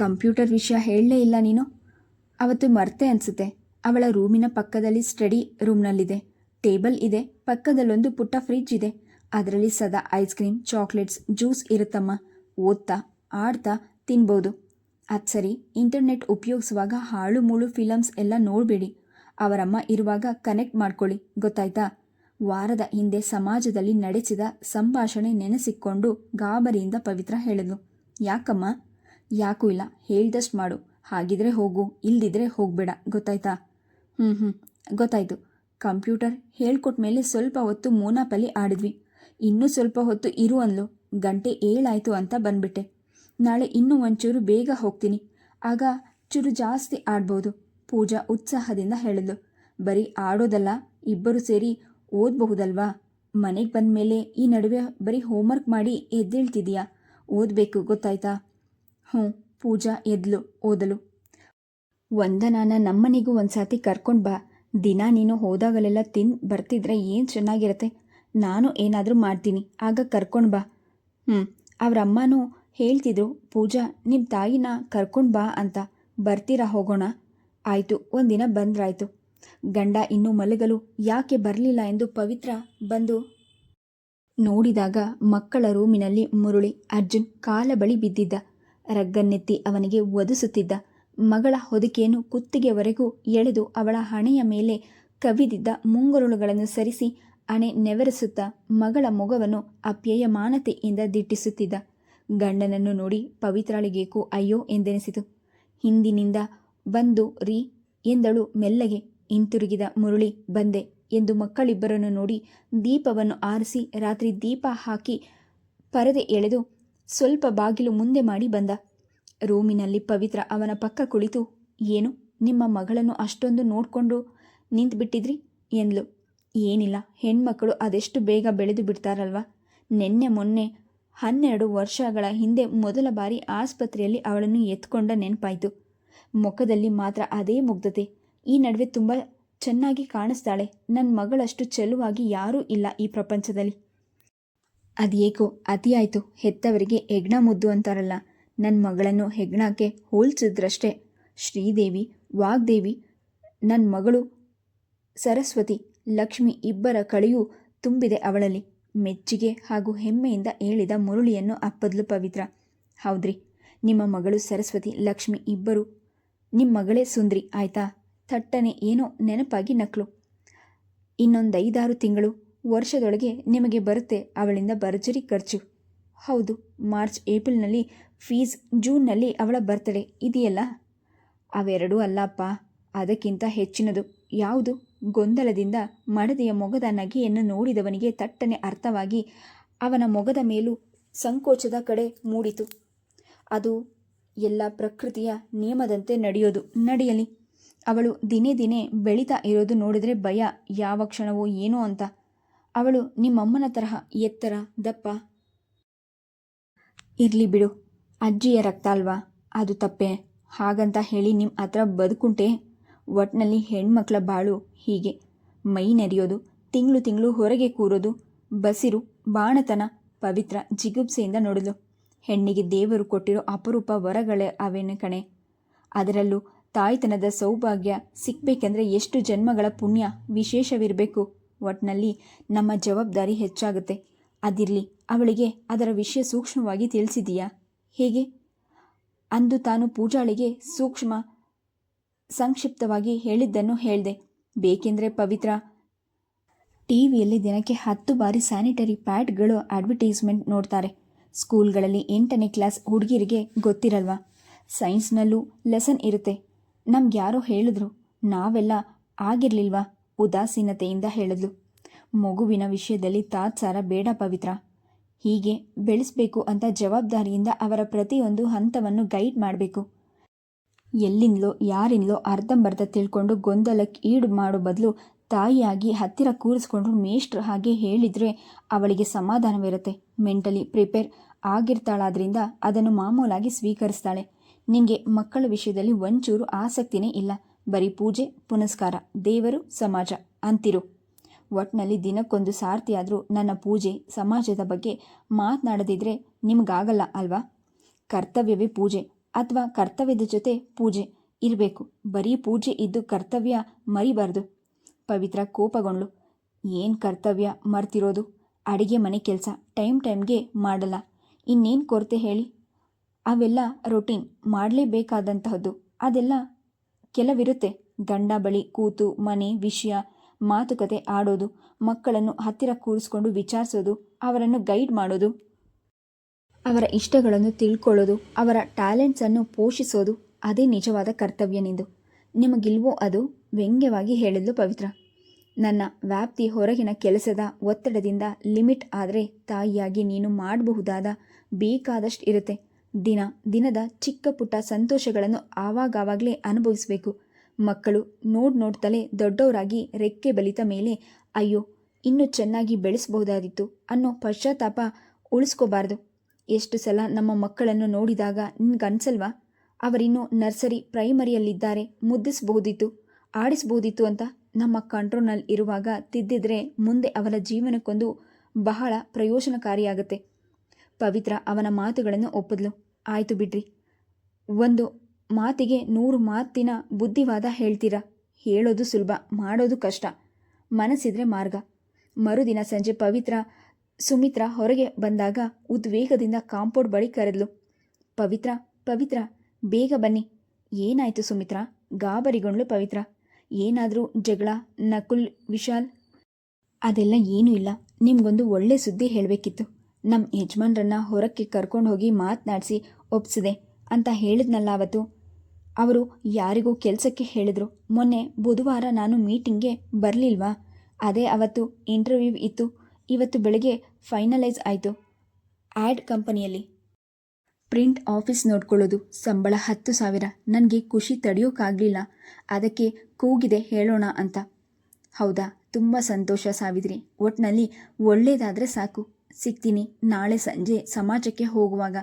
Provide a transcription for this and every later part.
Computer ವಿಷಯ ಹೇಳಲೇ ಇಲ್ಲ ನೀನು? ಅವತ್ತು ಮರ್ತೆ ಅನಿಸುತ್ತೆ. ಅವಳ ರೂಮಿನ ಪಕ್ಕದಲ್ಲಿ ಸ್ಟಡಿ ರೂಮ್ನಲ್ಲಿದೆ. ಟೇಬಲ್ ಇದೆ. ಪಕ್ಕದಲ್ಲೊಂದು ಪುಟ್ಟ ಫ್ರಿಡ್ಜ್ ಇದೆ. ಅದರಲ್ಲಿ ಸದಾ ಐಸ್ ಕ್ರೀಮ್, ಚಾಕ್ಲೇಟ್ಸ್, ಜ್ಯೂಸ್ ಇರುತ್ತಮ್ಮ. ಓದ್ತಾ, ಆಡ್ತಾ ತಿನ್ಬೋದು. ಅದು ಸರಿ. ಇಂಟರ್ನೆಟ್ ಉಪಯೋಗಿಸುವಾಗ ಹಾಳು, ಮೂಳು ಫಿಲಮ್ಸ್ ಎಲ್ಲ ನೋಡಬೇಡಿ. ಅವರಮ್ಮ ಇರುವಾಗ ಕನೆಕ್ಟ್ ಮಾಡ್ಕೊಳ್ಳಿ. ಗೊತ್ತಾಯ್ತಾ? ವಾರದ ಹಿಂದೆ ಸಮಾಜದಲ್ಲಿ ನಡೆಸಿದ ಸಂಭಾಷಣೆ ನೆನೆಸಿಕೊಂಡು ಗಾಬರಿಯಿಂದ ಪವಿತ್ರ ಹೇಳಿದ್ಲು. ಯಾಕಮ್ಮ? ಯಾಕೂ ಇಲ್ಲ. ಹೇಳಿದಷ್ಟು ಮಾಡು. ಹಾಗಿದ್ರೆ ಹೋಗು. ಇಲ್ದಿದ್ರೆ ಹೋಗಬೇಡ. ಗೊತ್ತಾಯ್ತಾ? ಹ್ಞೂ ಹ್ಞೂ ಗೊತ್ತಾಯ್ತು. ಕಂಪ್ಯೂಟರ್ ಹೇಳ್ಕೊಟ್ಟ ಮೇಲೆ ಸ್ವಲ್ಪ ಹೊತ್ತು ಮೋನಾಪಲ್ಲಿ ಆಡಿದ್ವಿ. ಇನ್ನೂ ಸ್ವಲ್ಪ ಹೊತ್ತು ಇರು ಅಂದ್ಲು. ಗಂಟೆ ಏಳಾಯ್ತು ಅಂತ ಬಂದ್ಬಿಟ್ಟೆ. ನಾಳೆ ಇನ್ನೂ ಒಂಚೂರು ಬೇಗ ಹೋಗ್ತೀನಿ. ಆಗ ಚೂರು ಜಾಸ್ತಿ ಆಡ್ಬೋದು. ಪೂಜಾ ಉತ್ಸಾಹದಿಂದ ಹೇಳಿದ್ಲು. ಬರೀ ಆಡೋದಲ್ಲ, ಇಬ್ಬರು ಸೇರಿ ಓದಬಹುದಲ್ವಾ? ಮನೆಗೆ ಬಂದ ಮೇಲೆ ಈ ನಡುವೆ ಬರೀ ಹೋಮ್ವರ್ಕ್ ಮಾಡಿ ಎದ್ದೇಳ್ತಿದೀಯಾ ಓದಬೇಕು, ಗೊತ್ತಾಯ್ತಾ? ಹ್ಞೂ, ಪೂಜಾ, ಎದ್ಲು, ಓದಲು. ವಂದನಾನ ನಮ್ಮನೆಗೂ ಒಂದ್ಸಾತಿ ಕರ್ಕೊಂಡು ಬಾ. ದಿನ ನೀನು ಹೋದಾಗಲೆಲ್ಲ ತಿಂದು ಬರ್ತಿದ್ರೆ ಏನು ಚೆನ್ನಾಗಿರತ್ತೆ? ನಾನು ಏನಾದರೂ ಮಾಡ್ತೀನಿ, ಆಗ ಕರ್ಕೊಂಡು ಬಾ. ಹ್ಞೂ ಅವರಮ್ಮನೂ ಹೇಳ್ತಿದ್ರು, ಪೂಜಾ ನಿಮ್ಮ ತಾಯಿನ ಕರ್ಕೊಂಡು ಬಾ ಅಂತ. ಬರ್ತೀರಾ ಹೋಗೋಣ? ಆಯಿತು, ಒಂದಿನ ಬಂದ್ರಾಯ್ತು. ಗಂಡ ಇನ್ನೂ ಮಲಗಲು ಯಾಕೆ ಬರಲಿಲ್ಲ ಎಂದು ಪವಿತ್ರ ಬಂದು ನೋಡಿದಾಗ ಮಕ್ಕಳ ರೂಮಿನಲ್ಲಿ ಮುರುಳಿ, ಅರ್ಜುನ್ ಕಾಲ ಬಳಿ ಬಿದ್ದಿದ್ದ. ರಗ್ಗನ್ನೆತ್ತಿ ಅವನಿಗೆ ಒದಿಸುತ್ತಿದ್ದ ಮಗಳ ಹೊದಿಕೆಯನ್ನು ಕುತ್ತಿಗೆವರೆಗೂ ಎಳೆದು ಅವಳ ಹಣೆಯ ಮೇಲೆ ಕವಿದಿದ್ದ ಮುಂಗುರುಳುಗಳನ್ನು ಸರಿಸಿ ಅಣೆ ನೆವರಿಸುತ್ತಾ ಮಗಳ ಮೊಗವನ್ನು ಅಪ್ಯಯಮಾನತೆಯಿಂದ ದಿಟ್ಟಿಸುತ್ತಿದ್ದ. ಗಂಡನನ್ನು ನೋಡಿ ಪವಿತ್ರಾಳಿಗೇಕೋ ಅಯ್ಯೋ ಎಂದೆನಿಸಿತು. ಹಿಂದಿನಿಂದ ಬಂದು ರೀ ಎಂದಳು ಮೆಲ್ಲಗೆ. ಹಿಂತಿರುಗಿದ ಮುರುಳಿ ಬಂದೆ ಎಂದು ಮಕ್ಕಳಿಬ್ಬರನ್ನು ನೋಡಿ ದೀಪವನ್ನು ಆರಿಸಿ ರಾತ್ರಿ ದೀಪ ಹಾಕಿ ಪರದೆ ಎಳೆದು ಸ್ವಲ್ಪ ಬಾಗಿಲು ಮುಂದೆ ಮಾಡಿ ಬಂದ. ರೂಮಿನಲ್ಲಿ ಪವಿತ್ರ ಅವನ ಪಕ್ಕ ಕುಳಿತು, ಏನು, ನಿಮ್ಮ ಮಗಳನ್ನು ಅಷ್ಟೊಂದು ನೋಡಿಕೊಂಡು ನಿಂತುಬಿಟ್ಟಿದ್ರಿ? ಎಂದ್ಲು. ಏನಿಲ್ಲ ಹೆಣ್ಮಕ್ಕಳು ಅದೆಷ್ಟು ಬೇಗ ಬೆಳೆದು ಬಿಡ್ತಾರಲ್ವ? ನಿನ್ನೆ ಮೊನ್ನೆ ಹನ್ನೆರಡು ವರ್ಷಗಳ ಹಿಂದೆ ಮೊದಲ ಬಾರಿ ಆಸ್ಪತ್ರೆಯಲ್ಲಿ ಅವಳನ್ನು ಎತ್ಕೊಂಡ ನೆನಪಾಯಿತು. ಮುಖದಲ್ಲಿ ಮಾತ್ರ ಅದೇ ಮುಗ್ಧತೆ. ಈ ನಡುವೆ ತುಂಬ ಚೆನ್ನಾಗಿ ಕಾಣಿಸ್ತಾಳೆ. ನನ್ನ ಮಗಳಷ್ಟು ಚೆಲುವಾಗಿ ಯಾರೂ ಇಲ್ಲ ಈ ಪ್ರಪಂಚದಲ್ಲಿ. ಅದೇಕೋ ಅತಿಯಾಯಿತು. ಹೆತ್ತವರಿಗೆ ಹೆಗ್ಣ ಮುದ್ದು ಅಂತಾರಲ್ಲ. ನನ್ನ ಮಗಳನ್ನು ಹೆಗ್ಣಕ್ಕೆ ಹೋಲ್ಸಿದ್ರಷ್ಟೇ. ಶ್ರೀದೇವಿ, ವಾಗ್ದೇವಿ ನನ್ನ ಮಗಳು ಸರಸ್ವತಿ, ಲಕ್ಷ್ಮಿ ಇಬ್ಬರ ಕಳೆಯೂ ತುಂಬಿದೆ ಅವಳಲ್ಲಿ. ಮೆಚ್ಚುಗೆ ಹಾಗೂ ಹೆಮ್ಮೆಯಿಂದ ಹೇಳಿದ ಮುರುಳಿಯನ್ನು ಅಪ್ಪದ್ಲು ಪವಿತ್ರ. ಹೌದ್ರಿ, ನಿಮ್ಮ ಮಗಳು ಸರಸ್ವತಿ, ಲಕ್ಷ್ಮಿ ಇಬ್ಬರು ನಿಮ್ಮ ಮಗಳೇ ಸುಂದ್ರಿ, ಆಯ್ತಾ? ಥಟ್ಟನೆ ಏನೋ ನೆನಪಾಗಿ ನಕ್ಲು. ಇನ್ನೊಂದೈದಾರು ತಿಂಗಳು ವರ್ಷದೊಳಗೆ ನಿಮಗೆ ಬರುತ್ತೆ ಅವಳಿಂದ ಭರ್ಜರಿ ಖರ್ಚು. ಹೌದು, ಮಾರ್ಚ್ ಏಪ್ರಿಲ್ನಲ್ಲಿ ಫೀಸ್ ಜೂನ್ನಲ್ಲಿ ಅವಳ ಬರ್ತಡೇ ಇದೆಯಲ್ಲ? ಅವೆರಡೂ ಅಲ್ಲಪ್ಪ, ಅದಕ್ಕಿಂತ ಹೆಚ್ಚಿನದು. ಯಾವುದು? ಗೊಂದಲದಿಂದ ಮಡದಿಯ ಮೊಗದ ನಗೆಯನ್ನು ನೋಡಿದವನಿಗೆ ತಟ್ಟನೆ ಅರ್ಥವಾಗಿ ಅವನ ಮೊಗದ ಮೇಲೂ ಸಂಕೋಚದ ಕಡೆ ಮೂಡಿತು. ಅದು ಎಲ್ಲ ಪ್ರಕೃತಿಯ ನಿಯಮದಂತೆ ನಡೆಯೋದು, ನಡೆಯಲಿ. ಅವಳು ದಿನೇ ದಿನೇ ಬೆಳೀತಾ ಇರೋದು ನೋಡಿದ್ರೆ ಭಯ, ಯಾವ ಕ್ಷಣವೋ ಏನೋ ಅಂತ. ಅವಳು ನಿಮ್ಮಮ್ಮನ ತರಹ ಎತ್ತರ, ದಪ್ಪ. ಇರಲಿ ಬಿಡು, ಅಜ್ಜಿಯ ರಕ್ತ ಅಲ್ವಾ? ಅದು ತಪ್ಪೆ. ಹಾಗಂತ ಹೇಳಿ ನಿಮ್ಮ ಹತ್ರ ಬದುಕುಂಟೆ? ಒಟ್ಟಿನಲ್ಲಿ ಹೆಣ್ಮಕ್ಳ ಬಾಳು ಹೀಗೆ. ಮೈ ನೆರೆಯೋದು, ತಿಂಗಳು ತಿಂಗಳು ಹೊರಗೆ ಕೂರೋದು, ಬಸಿರು, ಬಾಣತನ, ಪವಿತ್ರ ಜಿಗುಪ್ಸೆಯಿಂದ ನೋಡಲು ಹೆಣ್ಣಿಗೆ ದೇವರು ಕೊಟ್ಟಿರೋ ಅಪರೂಪ ವರಗಳೇ ಅವೇನು ಕಣೆ? ಅದರಲ್ಲೂ ತಾಯ್ತನದ ಸೌಭಾಗ್ಯ ಸಿಕ್ಬೇಕೆಂದ್ರೆ ಎಷ್ಟು ಜನ್ಮಗಳ ಪುಣ್ಯ ವಿಶೇಷವಿರಬೇಕು. ಒಟ್ನಲ್ಲಿ ನಮ್ಮ ಜವಾಬ್ದಾರಿ ಹೆಚ್ಚಾಗುತ್ತೆ. ಅದಿರಲಿ, ಅವಳಿಗೆ ಅದರ ವಿಷಯ ಸೂಕ್ಷ್ಮವಾಗಿ ತಿಳಿಸಿದೀಯಾ? ಹೇಗೆ? ಅಂದು ತಾನು ಪೂಜಾಳಿಗೆ ಸೂಕ್ಷ್ಮ, ಸಂಕ್ಷಿಪ್ತವಾಗಿ ಹೇಳಿದ್ದನ್ನು ಹೇಳಿದೆ. ಬೇಕೆಂದರೆ ಪವಿತ್ರ. ಟಿವಿಯಲ್ಲಿ ದಿನಕ್ಕೆ ಹತ್ತು ಬಾರಿ ಸ್ಯಾನಿಟರಿ ಪ್ಯಾಡ್ಗಳು ಅಡ್ವರ್ಟೈಸ್ಮೆಂಟ್ ನೋಡ್ತಾರೆ. ಸ್ಕೂಲ್ಗಳಲ್ಲಿ ಎಂಟನೇ ಕ್ಲಾಸ್ ಹುಡುಗಿರಿಗೆ ಗೊತ್ತಿರಲ್ವಾ? ಸೈನ್ಸ್ನಲ್ಲೂ ಲೆಸನ್ ಇರುತ್ತೆ. ನಮ್ಗೆ ಯಾರೋ ಹೇಳಿದ್ರು, ನಾವೆಲ್ಲ ಆಗಿರ್ಲಿಲ್ವಾ? ಉದಾಸೀನತೆಯಿಂದ ಹೇಳಿದ್ಲು ಮಗುವಿನ ವಿಷಯದಲ್ಲಿ ತಾತ್ಸಾರ ಬೇಡ ಪವಿತ್ರ. ಹೀಗೆ ಬೆಳೆಸಬೇಕು ಅಂತ ಜವಾಬ್ದಾರಿಯಿಂದ ಅವರ ಪ್ರತಿಯೊಂದು ಹಂತವನ್ನು ಗೈಡ್ ಮಾಡಬೇಕು. ಎಲ್ಲಿಂದಲೋ, ಯಾರಿಂದಲೋ ಅರ್ಧಂಬರ್ಧ ತಿಳ್ಕೊಂಡು ಗೊಂದಲಕ್ಕೆ ಈಡು ಮಾಡೋ ಬದಲು ತಾಯಿಯಾಗಿ ಹತ್ತಿರ ಕೂರಿಸ್ಕೊಂಡು ಮೇಷ್ಟ್ರ ಹಾಗೆ ಹೇಳಿದರೆ ಅವಳಿಗೆ ಸಮಾಧಾನವಿರುತ್ತೆ. ಮೆಂಟಲಿ ಪ್ರಿಪೇರ್ ಆಗಿರ್ತಾಳಾದ್ರಿಂದ ಅದನ್ನು ಮಾಮೂಲಾಗಿ ಸ್ವೀಕರಿಸ್ತಾಳೆ. ನಿನಗೆ ಮಕ್ಕಳ ವಿಷಯದಲ್ಲಿ ಒಂಚೂರು ಆಸಕ್ತಿನೇ ಇಲ್ಲ. ಬರೀ ಪೂಜೆ, ಪುನಸ್ಕಾರ, ದೇವರು, ಸಮಾಜ ಅಂತಿರು. ಒಟ್ನಲ್ಲಿ ದಿನಕ್ಕೊಂದು ಸಾರ್ತಿಯಾದರೂ ನನ್ನ ಪೂಜೆ ಸಮಾಜದ ಬಗ್ಗೆ ಮಾತನಾಡದಿದ್ರೆ ನಿಮಗಾಗಲ್ಲ ಅಲ್ವಾ? ಕರ್ತವ್ಯವೇ ಪೂಜೆ ಅಥವಾ ಕರ್ತವ್ಯದ ಜೊತೆ ಪೂಜೆ ಇರಬೇಕು. ಬರೀ ಪೂಜೆ ಇದ್ದು ಕರ್ತವ್ಯ ಮರಿಬಾರ್ದು. ಪವಿತ್ರ ಕೋಪಗೊಂಡ್ಳು ಏನು ಕರ್ತವ್ಯ ಮರ್ತಿರೋದು? ಅಡಿಗೆ ಮನೆ ಕೆಲಸ ಟೈಮ್ ಟೈಮ್ಗೆ ಮಾಡಲ್ಲ. ಇನ್ನೇನು ಕೊರತೆ ಹೇಳಿ? ಅವೆಲ್ಲ ರೊಟೀನ್ ಮಾಡಲೇಬೇಕಾದಂತಹದ್ದು. ಅದೆಲ್ಲ ಕೆಲವಿರುತ್ತೆ. ಗಂಡ ಬಳಿ ಕೂತು ಮನೆ, ವಿಷಯ, ಮಾತುಕತೆ ಆಡೋದು, ಮಕ್ಕಳನ್ನು ಹತ್ತಿರ ಕೂರಿಸ್ಕೊಂಡು ವಿಚಾರಿಸೋದು, ಅವರನ್ನು ಗೈಡ್ ಮಾಡೋದು, ಅವರ ಇಷ್ಟಗಳನ್ನು ತಿಳ್ಕೊಳ್ಳೋದು, ಅವರ ಟ್ಯಾಲೆಂಟ್ಸನ್ನು ಪೋಷಿಸೋದು, ಅದೇ ನಿಜವಾದ ಕರ್ತವ್ಯ ನಿಂದು. ನಿಮಗಿಲ್ವೋ ಅದು ವ್ಯಂಗ್ಯವಾಗಿ ಹೇಳಿದ್ಲು ಪವಿತ್ರ. ನನ್ನ ವ್ಯಾಪ್ತಿ ಹೊರಗಿನ ಕೆಲಸದ ಒತ್ತಡದಿಂದ ಲಿಮಿಟ್ ಆದರೆ ತಾಯಿಯಾಗಿ ನೀನು ಮಾಡಬಹುದಾದ ಬೇಕಾದಷ್ಟು ಇರುತ್ತೆ ದಿನ, ದಿನದ ಚಿಕ್ಕ ಪುಟ್ಟ ಸಂತೋಷಗಳನ್ನು ಆವಾಗವಾಗಲೇ ಅನುಭವಿಸಬೇಕು. ಮಕ್ಕಳು ನೋಡ್ ನೋಡ್ತಲೇ ದೊಡ್ಡವರಾಗಿ ರೆಕ್ಕೆ ಬಲಿತ ಮೇಲೆ, ಅಯ್ಯೋ, ಇನ್ನೂ ಚೆನ್ನಾಗಿ ಬೆಳೆಸಬಹುದಾದಿತ್ತು ಅನ್ನೋ ಪಶ್ಚಾತ್ತಾಪ ಉಳಿಸ್ಕೋಬಾರ್ದು. ಎಷ್ಟು ಸಲ ನಮ್ಮ ಮಕ್ಕಳನ್ನು ನೋಡಿದಾಗ ನಿನ್ಗನ್ಸಲ್ವಾ? ಅವರಿನ್ನೂ ನರ್ಸರಿ ಪ್ರೈಮರಿಯಲ್ಲಿದ್ದಾರೆ, ಮುದ್ದಿಸಬಹುದಿತ್ತು, ಆಡಿಸಬಹುದಿತ್ತು ಅಂತ ನಮ್ಮ ಕಂಟ್ರೋಲ್ನಲ್ಲಿ ಇರುವಾಗ ತಿದ್ದಿದ್ರೆ ಮುಂದೆ ಅವರ ಜೀವನಕ್ಕೊಂದು ಬಹಳ ಪ್ರಯೋಜನಕಾರಿಯಾಗುತ್ತೆ. ಪವಿತ್ರ ಅವನ ಮಾತುಗಳನ್ನು ಒಪ್ಪಿದ್ಲು. ಆಯಿತು ಬಿಡ್ರಿ. ಒಂದು ಮಾತಿಗೆ ನೂರು ಮಾತಿನ ಬುದ್ಧಿವಾದ ಹೇಳ್ತೀರಾ? ಹೇಳೋದು ಸುಲಭ, ಮಾಡೋದು ಕಷ್ಟ. ಮನಸ್ಸಿದ್ರೆ ಮಾರ್ಗ. ಮರುದಿನ ಸಂಜೆ ಪವಿತ್ರ ಸುಮಿತ್ರ ಹೊರಗೆ ಬಂದಾಗ ಉದ್ವೇಗದಿಂದ ಕಾಂಪೌಂಡ್ ಬಳಿ ಕರೆದ್ಲು. ಪವಿತ್ರ ಪವಿತ್ರ, ಬೇಗ ಬನ್ನಿ. ಏನಾಯ್ತು ಸುಮಿತ್ರ? ಗಾಬರಿಗೊಂಡ್ಲು ಪವಿತ್ರ. ಏನಾದರೂ ಜಗಳ, ನಕುಲ್, ವಿಶಾಲ್? ಅದೆಲ್ಲ ಏನೂ ಇಲ್ಲ. ನಿಮ್ಗೊಂದು ಒಳ್ಳೆ ಸುದ್ದಿ ಹೇಳಬೇಕಿತ್ತು. ನಮ್ಮ ಯಜಮಾನ್ರನ್ನ ಹೊರಕ್ಕೆ ಕರ್ಕೊಂಡು ಹೋಗಿ ಮಾತನಾಡಿಸಿ ಒಪ್ಸಿದೆ ಅಂತ ಹೇಳಿದ್ನಲ್ಲ ಅವತ್ತು. ಅವರು ಯಾರಿಗೂ ಕೆಲಸಕ್ಕೆ ಹೇಳಿದ್ರು. ಮೊನ್ನೆ ಬುಧವಾರ ನಾನು ಮೀಟಿಂಗ್ಗೆ ಬರಲಿಲ್ವಾ? ಅದೇ ಅವತ್ತು ಇಂಟರ್ವ್ಯೂ ಇತ್ತು. ಇವತ್ತು ಬೆಳಗ್ಗೆ ಫೈನಲೈಸ್ ಆಯಿತು. ಆ್ಯಡ್ ಕಂಪನಿಯಲ್ಲಿ. ಪ್ರಿಂಟ್ ಆಫೀಸ್ ನೋಡ್ಕೊಳ್ಳೋದು ಸಂಬಳ ಹತ್ತು ಸಾವಿರ. ನನಗೆ ಖುಷಿ ತಡೆಯೋಕ್ಕಾಗಲಿಲ್ಲ ಅದಕ್ಕೆ ಕೂಗಿದೆ ಹೇಳೋಣ ಅಂತ. ಹೌದಾ? ತುಂಬ ಸಂತೋಷ ಸಾವಿದ್ರಿ. ಒಟ್ನಲ್ಲಿ ಒಳ್ಳೆಯದಾದರೆ ಸಾಕು. ಸಿಗ್ತೀನಿ. ನಾಳೆ ಸಂಜೆ ಸಮಾಜಕ್ಕೆ ಹೋಗುವಾಗ.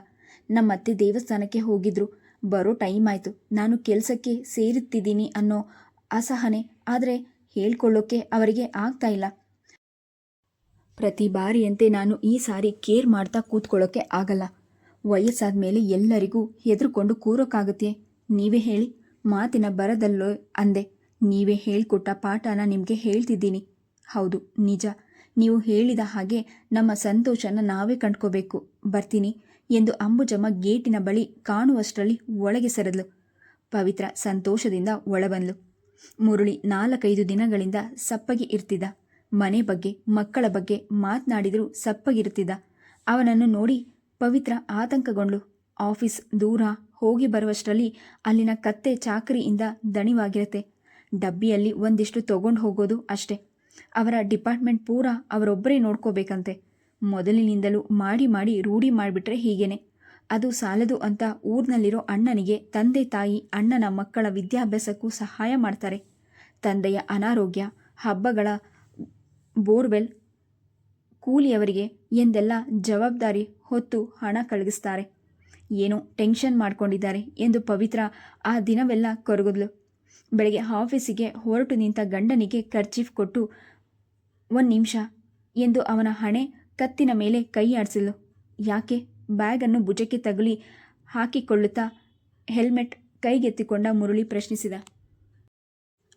ನಮ್ಮತ್ತೆ ದೇವಸ್ಥಾನಕ್ಕೆ ಹೋಗಿದ್ರು. ಬರೋ ಟೈಮ್ ಆಯಿತು. ನಾನು ಕೆಲಸಕ್ಕೆ ಸೇರುತ್ತಿದ್ದೀನಿ ಅನ್ನೋ ಅಸಹನೆ. ಆದರೆ ಹೇಳ್ಕೊಳ್ಳೋಕ್ಕೆ ಅವರಿಗೆ ಆಗ್ತಾ ಇಲ್ಲ. ಪ್ರತಿ ಬಾರಿಯಂತೆ ನಾನು ಈ ಸಾರಿ ಕೇರ್ ಮಾಡ್ತಾ ಕೂತ್ಕೊಳ್ಳೋಕ್ಕೆ ಆಗಲ್ಲ. ವಯಸ್ಸಾದ ಮೇಲೆ ಎಲ್ಲರಿಗೂ ಹೆದರ್ಕೊಂಡು ಕೂರೋಕ್ಕಾಗುತ್ತೆ ನೀವೇ ಹೇಳಿ. ಮಾತಿನ ಬರದಲ್ಲೋ ಅಂದೆ. ನೀವೇ ಹೇಳಿಕೊಟ್ಟ ಪಾಠನ ನಿಮಗೆ ಹೇಳ್ತಿದ್ದೀನಿ. ಹೌದು, ನಿಜ. ನೀವು ಹೇಳಿದ ಹಾಗೆ ನಮ್ಮ ಸಂತೋಷನ ನಾವೇ ಕಂಡ್ಕೋಬೇಕು. ಬರ್ತೀನಿ ಎಂದು ಅಂಬುಜಮ್ಮ ಗೇಟಿನ ಬಳಿ ಕಾಣುವಷ್ಟರಲ್ಲಿ ಒಳಗೆ ಸರದ್ಲು. ಪವಿತ್ರ ಸಂತೋಷದಿಂದ ಒಳಬಂದ್ಲು. ಮುರುಳಿ ನಾಲ್ಕೈದು ದಿನಗಳಿಂದ ಸಪ್ಪಗೆ ಇರ್ತಿದ್ದ. ಮನೆ ಬಗ್ಗೆ, ಮಕ್ಕಳ ಬಗ್ಗೆ ಮಾತನಾಡಿದರೂ ಸಪ್ಪಗಿರ್ತಿದ್ದ. ಅವನನ್ನು ನೋಡಿ ಪವಿತ್ರ ಆತಂಕಗೊಂಡ್ಳು. ಆಫೀಸ್ ದೂರ ಹೋಗಿ ಬರುವಷ್ಟರಲ್ಲಿ ಅಲ್ಲಿನ ಕತ್ತೆ ಚಾಕರಿಯಿಂದ ದಣಿವಾಗಿರುತ್ತೆ. ಡಬ್ಬಿಯಲ್ಲಿ ಒಂದಿಷ್ಟು ತಗೊಂಡು ಹೋಗೋದು ಅಷ್ಟೇ. ಅವರ ಡಿಪಾರ್ಟ್ಮೆಂಟ್ ಪೂರ ಅವರೊಬ್ಬರೇ ನೋಡ್ಕೋಬೇಕಂತೆ. ಮೊದಲಿನಿಂದಲೂ ಮಾಡಿ ಮಾಡಿ ರೂಢಿ ಮಾಡಿಬಿಟ್ರೆ ಹೀಗೇನೆ. ಅದು ಸಾಲದು ಅಂತ ಊರಿನಲ್ಲಿರೋ ಅಣ್ಣನಿಗೆ ತಂದೆ ತಾಯಿ ಅಣ್ಣನ ಮಕ್ಕಳ ವಿದ್ಯಾಭ್ಯಾಸಕ್ಕೂ ಸಹಾಯ ಮಾಡ್ತಾರೆ. ತಂದೆಯ ಅನಾರೋಗ್ಯ, ಹಬ್ಬಗಳ ಬೋರ್ವೆಲ್, ಕೂಲಿಯವರಿಗೆ ಎಂದೆಲ್ಲ ಜವಾಬ್ದಾರಿ ಹೊತ್ತು ಹಣ ಕಳಗಿಸ್ತಾರೆ ಏನೋ ಟೆನ್ಷನ್ ಮಾಡ್ಕೊಂಡಿದ್ದಾರೆ ಎಂದು ಪವಿತ್ರ ಆ ದಿನವೆಲ್ಲ ಕೊರಗಿದ್ಲು. ಬೆಳಗ್ಗೆ ಆಫೀಸಿಗೆ ಹೊರಟು ನಿಂತ ಗಂಡನಿಗೆ ಕರ್ಚೀಫ್ ಕೊಟ್ಟು, ಒಂದು ನಿಮಿಷ, ಎಂದು ಅವನ ಹಣೆ ಕತ್ತಿನ ಮೇಲೆ ಕೈ ಆಡಿಸಿದ್ಲು. ಯಾಕೆ? ಬ್ಯಾಗನ್ನು ಭುಜಕ್ಕೆ ತಗುಲಿ ಹಾಕಿಕೊಳ್ಳುತ್ತಾ ಹೆಲ್ಮೆಟ್ ಕೈಗೆತ್ತಿಕೊಂಡ ಮುರುಳಿ ಪ್ರಶ್ನಿಸಿದ.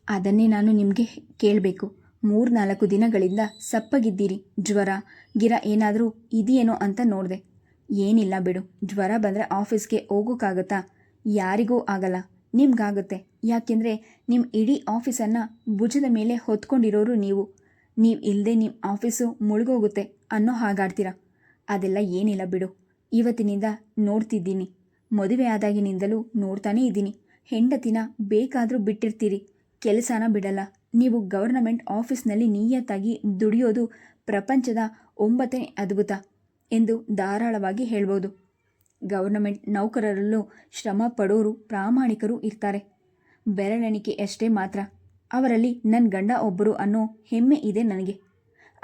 ಅದನ್ನೇ ನಾನು ನಿಮಗೆ ಕೇಳಬೇಕು. ಮೂರ್ನಾಲ್ಕು ದಿನಗಳಿಂದ ಸಪ್ಪಗಿದ್ದೀರಿ. ಜ್ವರ, ಗಿರ ಏನಾದರೂ ಇದೆಯೇನೋ ಅಂತ ನೋಡಿದೆ. ಏನಿಲ್ಲ ಬಿಡು. ಜ್ವರ ಬಂದರೆ ಆಫೀಸ್ಗೆ ಹೋಗೋಕ್ಕಾಗತ್ತಾ? ಯಾರಿಗೂ ಆಗಲ್ಲ. ನಿಮ್ಗಾಗುತ್ತೆ. ಯಾಕೆಂದರೆ ನಿಮ್ಮ ಇಡೀ ಆಫೀಸನ್ನು ಭುಜದ ಮೇಲೆ ಹೊತ್ಕೊಂಡಿರೋರು ನೀವು. ನೀವು ಇಲ್ಲದೆ ನಿಮ್ಮ ಆಫೀಸು ಮುಳುಗೋಗುತ್ತೆ ಅನ್ನೋ ಹಾಗಾಡ್ತೀರ. ಅದೆಲ್ಲ ಏನಿಲ್ಲ ಬಿಡು. ಇವತ್ತಿನಿಂದ ನೋಡ್ತಿದ್ದೀನಿ. ಮದುವೆ ಆದಾಗಿನಿಂದಲೂ ನೋಡ್ತಾನೇ ಇದ್ದೀನಿ. ಹೆಂಡತಿನ ಬೇಕಾದರೂ ಬಿಟ್ಟಿರ್ತೀರಿ. ಕೆಲಸನ ಬಿಡಲ್ಲ. ನೀವು ಗವರ್ನಮೆಂಟ್ ಆಫೀಸ್ನಲ್ಲಿ ನಿಯತ್ತಾಗಿ ದುಡಿಯೋದು ಪ್ರಪಂಚದ ಒಂಬತ್ತನೇ ಅದ್ಭುತ ಎಂದು ಧಾರಾಳವಾಗಿ ಹೇಳ್ಬೋದು. ಗವರ್ನಮೆಂಟ್ ನೌಕರರಲ್ಲೂ ಶ್ರಮ ಪಡೋರು ಪ್ರಾಮಾಣಿಕರು ಇರ್ತಾರೆ. ಬೆರಳೆಣಿಕೆ ಅಷ್ಟೇ ಮಾತ್ರ. ಅವರಲ್ಲಿ ನನ್ನ ಗಂಡ ಒಬ್ಬರು ಅನ್ನೋ ಹೆಮ್ಮೆ ಇದೆ ನನಗೆ.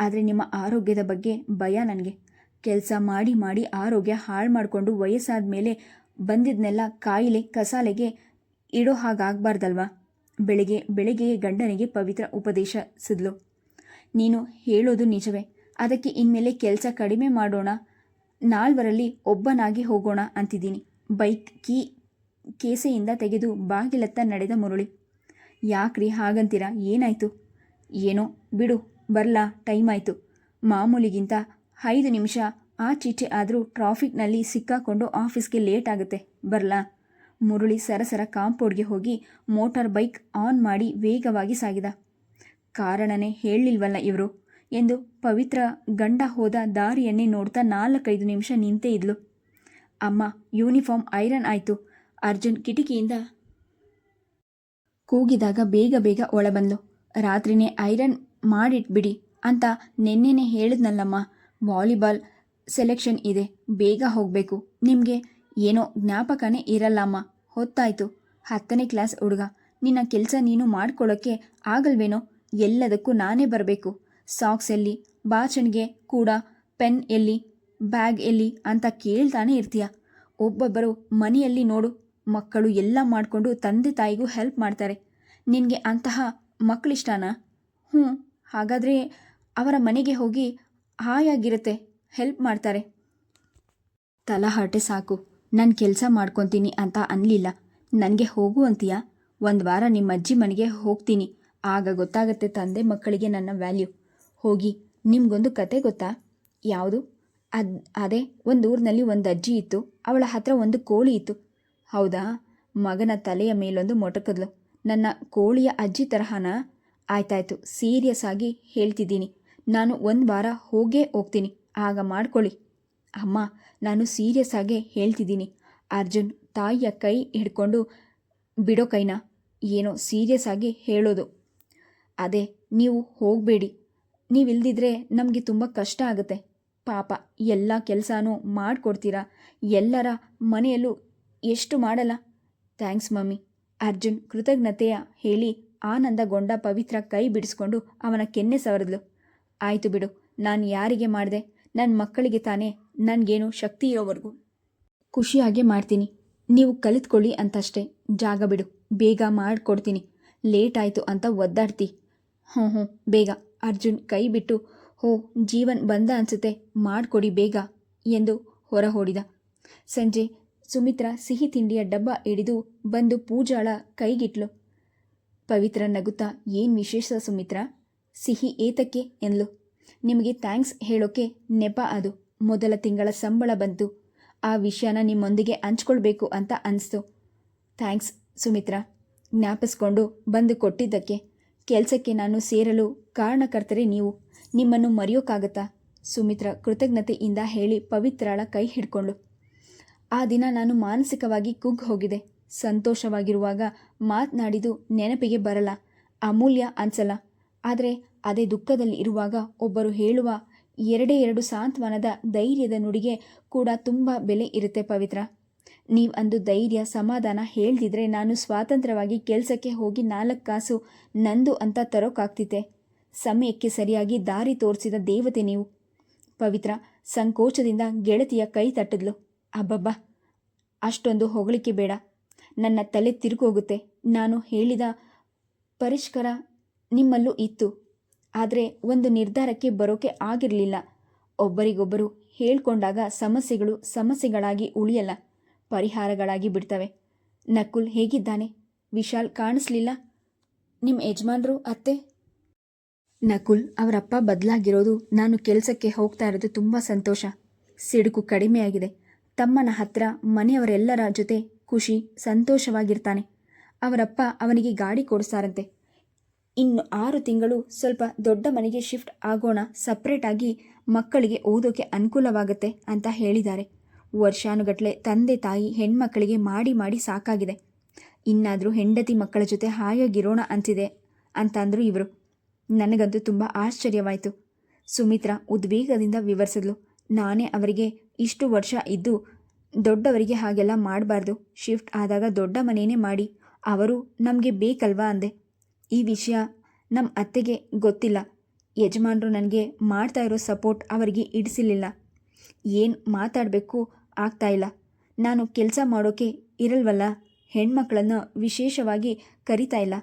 ಆದರೆ ನಿಮ್ಮ ಆರೋಗ್ಯದ ಬಗ್ಗೆ ಭಯ ನನಗೆ. ಕೆಲಸ ಮಾಡಿ ಮಾಡಿ ಆರೋಗ್ಯ ಹಾಳು ಮಾಡಿಕೊಂಡು ವಯಸ್ಸಾದ ಮೇಲೆ ಬಂದಿದ್ನೆಲ್ಲ ಕಾಯಿಲೆ ಕಸಾಲೆಗೆ ಇಡೋ ಹಾಗಾಗಬಾರ್ದಲ್ವಾ? ಬೆಳಿಗ್ಗೆ ಬೆಳಿಗ್ಗೆ ಗಂಡನಿಗೆ ಪವಿತ್ರ ಉಪದೇಶ ಸಿದ್ಲು. ನೀನು ಹೇಳೋದು ನಿಜವೇ. ಅದಕ್ಕೆ ಇನ್ಮೇಲೆ ಕೆಲಸ ಕಡಿಮೆ ಮಾಡೋಣ. ನಾಲ್ವರಲ್ಲಿ ಒಬ್ಬನಾಗಿ ಹೋಗೋಣ ಅಂತಿದ್ದೀನಿ. ಬೈಕ್ ಕೀ, ಕೇಸೆಯಿಂದ ತೆಗೆದು ಬಾಗಿಲತ್ತ ನಡೆದ ಮುರುಳಿ. ಯಾಕ್ರಿ ಹಾಗಂತೀರಾ? ಏನಾಯಿತು? ಏನೋ, ಬಿಡು, ಬರಲಾ ಟೈಮ್ ಆಯಿತು ಮಾಮೂಲಿಗಿಂತ ಐದು ನಿಮಿಷ ಆಚೀಚೆ ಆದರೂ ಟ್ರಾಫಿಕ್ನಲ್ಲಿ ಸಿಕ್ಕಾಕೊಂಡು ಆಫೀಸ್ಗೆ ಲೇಟ್ ಆಗುತ್ತೆ. ಬರಲಾ? ಮುರುಳಿ ಸರಸರ ಕಾಂಪೌಂಡ್ಗೆ ಹೋಗಿ ಮೋಟಾರ್ ಬೈಕ್ ಆನ್ ಮಾಡಿ ವೇಗವಾಗಿ ಸಾಗಿದ. ಕಾರಣನೇ ಹೇಳಿಲ್ವಲ್ಲ ಇವರು? ಎಂದು ಪವಿತ್ರ ಗಂಡ ಹೋದ ದಾರಿಯನ್ನೇ ನೋಡ್ತಾ ನಾಲ್ಕೈದು ನಿಮಿಷ ನಿಂತೇ ಇದ್ಲು. ಅಮ್ಮ, ಯೂನಿಫಾರ್ಮ್ ಐರನ್ ಆಯಿತು. ಅರ್ಜುನ್ ಕಿಟಕಿಯಿಂದ ಕೂಗಿದಾಗ ಬೇಗ ಬೇಗ ಒಳಬಂದ್ಲು. ರಾತ್ರಿನೇ ಐರನ್ ಮಾಡಿಟ್ಬಿಡಿ ಅಂತ ನಿನ್ನೆನೆ ಹೇಳಿದ್ನಲ್ಲಮ್ಮ, ವಾಲಿಬಾಲ್ ಸೆಲೆಕ್ಷನ್ ಇದೆ, ಬೇಗ ಹೋಗಬೇಕು. ನಿಮಗೆ ಏನೋ ಜ್ಞಾಪಕನೇ ಇರಲ್ಲಮ್ಮ, ಹೊತ್ತಾಯಿತು. ಹತ್ತನೇ ಕ್ಲಾಸ್ ಹುಡುಗ, ನಿನ್ನ ಕೆಲಸ ನೀನು ಮಾಡ್ಕೊಳ್ಳೋಕ್ಕೆ ಆಗಲ್ವೇನೋ, ಎಲ್ಲದಕ್ಕೂ ನಾನೇ ಬರಬೇಕು. ಸಾಕ್ಸ್ ಎಲ್ಲಿ ಬಾಚಣಿಗೆ ಕೂಡ ಪೆನ್ ಎಲ್ಲಿ, ಬ್ಯಾಗ್ ಎಲ್ಲಿ ಅಂತ ಕೇಳ್ತಾನೆ ಇರ್ತೀಯ. ಒಬ್ಬೊಬ್ಬರು ಮನೆಯಲ್ಲಿ ನೋಡು, ಮಕ್ಕಳು ಎಲ್ಲ ಮಾಡಿಕೊಂಡು ತಂದೆ ತಾಯಿಗೂ ಹೆಲ್ಪ್ ಮಾಡ್ತಾರೆ. ನಿನಗೆ ಅಂತಹ ಮಕ್ಕಳಿಷ್ಟನಾ ಹ್ಞೂ, ಹಾಗಾದರೆ ಅವರ ಮನೆಗೆ ಹೋಗಿ ಹಾಯಾಗಿರುತ್ತೆ ಹೆಲ್ಪ್ ಮಾಡ್ತಾರೆ. ತಲಹರಟೆ ಸಾಕು, ನಾನು ಕೆಲಸ ಮಾಡ್ಕೊತೀನಿ ಅಂತ ಅನ್ನಲಿಲ್ಲ ನನಗೆ ಹೋಗು ಅಂತೀಯ? ಒಂದು ವಾರ ನಿಮ್ಮ ಅಜ್ಜಿ ಮನೆಗೆ ಹೋಗ್ತೀನಿ. ಆಗ ಗೊತ್ತಾಗತ್ತೆ ತಂದೆ ಮಕ್ಕಳಿಗೆ ನನ್ನ ವ್ಯಾಲ್ಯೂ ಹೋಗಿ. ನಿಮಗೊಂದು ಕತೆ ಗೊತ್ತಾ? ಯಾವುದು? ಅದ್, ಅದೇ ಒಂದು ಊರಿನಲ್ಲಿ ಒಂದು ಅಜ್ಜಿ ಇತ್ತು. ಅವಳ ಹತ್ರ ಒಂದು ಕೋಳಿ ಇತ್ತು. ಹೌದಾ? ಮಗನ ತಲೆಯ ಮೇಲೊಂದು ಮೊಟಕದ್ಲು. ನನ್ನ ಕೋಳಿಯ ಅಜ್ಜಿ ತರಹನ? ಆಯ್ತಾಯ್ತು ಸೀರಿಯಸ್ ಆಗಿ ಹೇಳ್ತಿದ್ದೀನಿ. ನಾನು ಒಂದು ವಾರ ಹೋಗೇ ಹೋಗ್ತೀನಿ. ಆಗ ಮಾಡ್ಕೊಳ್ಳಿ. ಅಮ್ಮ, ನಾನು ಸೀರಿಯಸ್ ಆಗೇ ಹೇಳ್ತಿದ್ದೀನಿ. ಅರ್ಜುನ್, ತಾಯಿಯ ಕೈ ಹಿಡ್ಕೊಂಡು ಬಿಡೋ ಕೈನ? ಏನೋ ಸೀರಿಯಸ್ ಆಗಿ ಹೇಳೋದು. ಅದೇ, ನೀವು ಹೋಗಬೇಡಿ. ನೀವಿಲ್ದಿದ್ರೆ ನಮಗೆ ತುಂಬ ಕಷ್ಟ ಆಗುತ್ತೆ. ಪಾಪ, ಎಲ್ಲ ಕೆಲಸನೂ ಮಾಡಿಕೊಡ್ತೀರಾ? ಎಲ್ಲರ ಮನೆಯಲ್ಲೂ ಎಷ್ಟು ಮಾಡಲ್ಲ? Thanks mummy. ಅರ್ಜುನ್ ಕೃತಜ್ಞತೆಯ ಹೇಳಿ ಆನಂದಗೊಂಡ ಪವಿತ್ರ ಕೈ ಬಿಡಿಸ್ಕೊಂಡು ಅವನ ಕೆನ್ನೆ ಸವರಿದ್ಲು. ಆಯಿತು ಬಿಡು, ನಾನು ಯಾರಿಗೆ ಮಾಡಿದೆ? ನನ್ನ ಮಕ್ಕಳಿಗೆ ತಾನೇ ನನಗೇನು ಶಕ್ತಿ ಇರೋವರೆಗೂ. ಖುಷಿಯಾಗೆ ಮಾಡ್ತೀನಿ. ನೀವು ಕಲಿತ್ಕೊಳ್ಳಿ ಅಂತಷ್ಟೇ. ಜಾಗ ಬಿಡು, ಬೇಗ ಮಾಡಿಕೊಡ್ತೀನಿ. ಲೇಟ್ ಆಯಿತು ಅಂತ ಒದ್ದಾಡ್ತಿ. ಹ್ಞೂ ಹ್ಞೂ ಬೇಗ. ಅರ್ಜುನ್ ಕೈ ಬಿಟ್ಟು, ಹೋ, ಜೀವನ್ ಬಂದ ಅನ್ಸುತ್ತೆ, ಮಾಡಿಕೊಡಿ ಬೇಗ, ಎಂದು ಹೊರಹೋಡಿದ. ಸಂಜೆ, ಸುಮಿತ್ರ ಸಿಹಿ ತಿಂಡಿಯ ಡಬ್ಬ ಹಿಡಿದು ಬಂದು ಪೂಜಾಳ ಕೈಗಿಟ್ಲು. ಪವಿತ್ರ ನಗುತ್ತಾ, ಏನು ವಿಶೇಷ ಸುಮಿತ್ರ? ಸಿಹಿ ಏತಕ್ಕೆ ಎಂದ್ಲು. ನಿಮಗೆ ಥ್ಯಾಂಕ್ಸ್ ಹೇಳೋಕೆ ನೆಪ ಅದು. ಮೊದಲ ತಿಂಗಳ ಸಂಬಳ ಬಂತು. ಆ ವಿಷಯನ ನಿಮ್ಮೊಂದಿಗೆ ಹಂಚ್ಕೊಳ್ಬೇಕು ಅಂತ ಅನಿಸ್ತು. ಥ್ಯಾಂಕ್ಸ್ ಸುಮಿತ್ರ. ಜ್ಞಾಪಿಸ್ಕೊಂಡು ಬಂದು ಕೊಟ್ಟಿದ್ದಕ್ಕೆ. ಕೆಲಸಕ್ಕೆ ನಾನು ಸೇರಲು ಕಾರಣಕರ್ತರೆ ನೀವು. ನಿಮ್ಮನ್ನು ಮರೆಯೋಕ್ಕಾಗತ್ತಾ ಸುಮಿತ್ರ ಕೃತಜ್ಞತೆಯಿಂದ ಹೇಳಿ ಪವಿತ್ರಾಳ ಕೈ ಹಿಡ್ಕೊಂಡು. ಆ ದಿನ ನಾನು ಮಾನಸಿಕವಾಗಿ ಕುಗ್ಗ್ ಹೋಗಿದೆ. ಸಂತೋಷವಾಗಿರುವಾಗ ಮಾತನಾಡಿದು ನೆನಪಿಗೆ ಬರಲ್ಲ. ಅಮೂಲ್ಯ ಅನ್ಸಲ್ಲ. ಆದರೆ ಅದೇ ದುಃಖದಲ್ಲಿ ಇರುವಾಗ ಒಬ್ಬರು ಹೇಳುವ ಎರಡೇ ಎರಡು ಸಾಂತ್ವನದ ಧೈರ್ಯದ ನುಡಿಗೆ ಕೂಡ ತುಂಬ ಬೆಲೆ ಇರುತ್ತೆ ಪವಿತ್ರ. ನೀವು ಅಂದು ಧೈರ್ಯ, ಸಮಾಧಾನ ಹೇಳ್ದಿದ್ರೆ ನಾನು ಸ್ವಾತಂತ್ರ್ಯವಾಗಿ ಕೆಲಸಕ್ಕೆ ಹೋಗಿ ನಾಲ್ಕು ಕಾಸು ನಂದು ಅಂತ ತರೋಕ್ಕಾಗ್ತಿತ್ತೆ ಸಮಯಕ್ಕೆ ಸರಿಯಾಗಿ ದಾರಿ ತೋರಿಸಿದ ದೇವತೆ ನೀವು. ಪವಿತ್ರ, ಸಂಕೋಚದಿಂದ ಗೆಳತಿಯ ಕೈ ತಟ್ಟಿದ್ಲು. ಅಬ್ಬಬ್ಬ, ಅಷ್ಟೊಂದು ಹೊಗಳಿಕೆ ಬೇಡ. ನನ್ನ ತಲೆ ತಿರುಗೋಗುತ್ತೆ. ನಾನು ಹೇಳಿದ ಪರಿಷ್ಕಾರ ನಿಮ್ಮಲ್ಲೂ ಇತ್ತು. ಆದರೆ ಒಂದು ನಿರ್ಧಾರಕ್ಕೆ ಬರೋಕೆ ಆಗಿರಲಿಲ್ಲ. ಒಬ್ಬರಿಗೊಬ್ಬರು ಹೇಳ್ಕೊಂಡಾಗ ಸಮಸ್ಯೆಗಳು ಸಮಸ್ಯೆಗಳಾಗಿ ಉಳಿಯಲ್ಲ. ಪರಿಹಾರಗಳಾಗಿ ಬಿಡ್ತವೆ. ನಕುಲ್ ಹೇಗಿದ್ದಾನೆ? ವಿಶಾಲ್ ಕಾಣಿಸ್ಲಿಲ್ಲ. ನಿಮ್ಮ ಯಜಮಾನ್ರು, ಅತ್ತೆ? ನಕುಲ್ ಅವರಪ್ಪ ಬದಲಾಗಿರೋದು ನಾನು ಕೆಲಸಕ್ಕೆ ಹೋಗ್ತಾ ಇರೋದು ತುಂಬ ಸಂತೋಷ. ಸಿಡುಕು ಕಡಿಮೆಯಾಗಿದೆ ತಮ್ಮನ ಹತ್ರ ಮನೆಯವರೆಲ್ಲರ ಜೊತೆ ಖುಷಿ, ಸಂತೋಷವಾಗಿರ್ತಾನೆ. ಅವರಪ್ಪ ಅವನಿಗೆ ಗಾಡಿ ಕೊಡಿಸ್ತಾರಂತೆ ಇನ್ನು ಆರು ತಿಂಗಳು ಸ್ವಲ್ಪ ದೊಡ್ಡ ಮನೆಗೆ ಶಿಫ್ಟ್ ಆಗೋಣ, ಸಪ್ರೇಟಾಗಿ ಮಕ್ಕಳಿಗೆ ಓದೋಕೆ ಅನುಕೂಲವಾಗುತ್ತೆ ಅಂತ ಹೇಳಿದ್ದಾರೆ. ವರ್ಷಾನುಗಟ್ಟಲೆ ತಂದೆ ತಾಯಿ ಹೆಣ್ಮಕ್ಕಳಿಗೆ ಮಾಡಿ ಮಾಡಿ ಸಾಕಾಗಿದೆ. ಇನ್ನಾದರೂ ಹೆಂಡತಿ ಮಕ್ಕಳ ಜೊತೆ ಹಾಯಾಗಿರೋಣ ಅಂತಿದೆ ಅಂತಂದರು ಇವರು. ನನಗಂತೂ ತುಂಬ ಆಶ್ಚರ್ಯವಾಯಿತು. ಸುಮಿತ್ರಾ ಉದ್ವೇಗದಿಂದ ವಿವರಿಸಿದ್ಲು. ನಾನೇ ಅವರಿಗೆ ಇಷ್ಟು ವರ್ಷ ಇದ್ದು ದೊಡ್ಡವರಿಗೆ ಹಾಗೆಲ್ಲ ಮಾಡಬಾರ್ದು. ಶಿಫ್ಟ್ ಆದಾಗ ದೊಡ್ಡ ಮನೆಯೇ ಮಾಡಿ. ಅವರು ನಮಗೆ ಬೇಕಲ್ವಾ ಅಂದೆ. ಈ ವಿಷಯ ನಮ್ಮ ಅತ್ತೆಗೆ ಗೊತ್ತಿಲ್ಲ. ಯಜಮಾನರು ನನಗೆ ಮಾಡ್ತಾ ಇರೋ ಸಪೋರ್ಟ್ ಅವರಿಗೆ ಇಡಿಸಿಲಿಲ್ಲ ಏನು ಮಾತಾಡಬೇಕು ಆಗ್ತಾ ಇಲ್ಲ. ನಾನು ಕೆಲಸ ಮಾಡೋಕೆ ಇರಲ್ವಲ್ಲ? ಹೆಣ್ಮಕ್ಳನ್ನು ವಿಶೇಷವಾಗಿ ಕರಿತಾ ಇಲ್ಲ.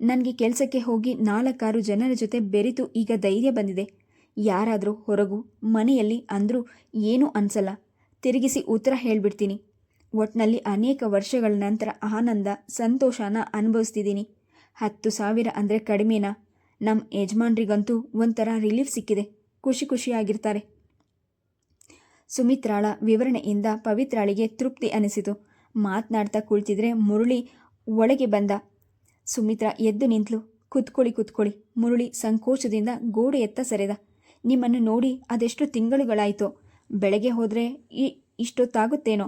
ನನಗೆ ಕೆಲಸಕ್ಕೆ ಹೋಗಿ ನಾಲ್ಕಾರು ಜನರ ಜೊತೆ ಬೆರೆತು ಈಗ ಧೈರ್ಯ ಬಂದಿದೆ. ಯಾರಾದರೂ ಹೊರಗು, ಮನೆಯಲ್ಲಿ ಅಂದರೂ ಏನೂ ಅನ್ಸಲ್ಲ. ತಿರುಗಿಸಿ ಉತ್ತರ ಹೇಳಿಬಿಡ್ತೀನಿ. ಒಟ್ನಲ್ಲಿ ಅನೇಕ ವರ್ಷಗಳ ನಂತರ ಆನಂದ, ಸಂತೋಷನ ಅನುಭವಿಸ್ತಿದ್ದೀನಿ. ಹತ್ತು ಸಾವಿರ ಅಂದರೆ ಕಡಿಮೆನಾ? ನಮ್ಮ ಯಜಮಾನ್ರಿಗಂತೂ ಒಂಥರ ರಿಲೀಫ್ ಸಿಕ್ಕಿದೆ. ಖುಷಿ ಖುಷಿಯಾಗಿರ್ತಾರೆ. ಸುಮಿತ್ರಾಳ ವಿವರಣೆಯಿಂದ ಪವಿತ್ರಾಳಿಗೆ ತೃಪ್ತಿ ಅನಿಸಿತು. ಮಾತನಾಡ್ತಾ ಕುಳಿತಿದ್ರೆ ಮುರುಳಿ ಒಳಗೆ ಬಂದ. ಸುಮಿತ್ರಾ ಎದ್ದು ನಿಂತಲು. ಕುತ್ಕೊಳ್ಳಿ ಕುತ್ಕೊಳ್ಳಿ. ಮುರುಳಿ ಸಂಕೋಚದಿಂದ ಗೋಡೆಯತ್ತ ಸರಿದ. ನಿಮ್ಮನ್ನು ನೋಡಿ ಅದೆಷ್ಟು ತಿಂಗಳುಗಳಾಯಿತು. ಬೆಳಗ್ಗೆ ಹೋದರೆ ಈ ಇಷ್ಟೊತ್ತಾಗುತ್ತೇನೋ.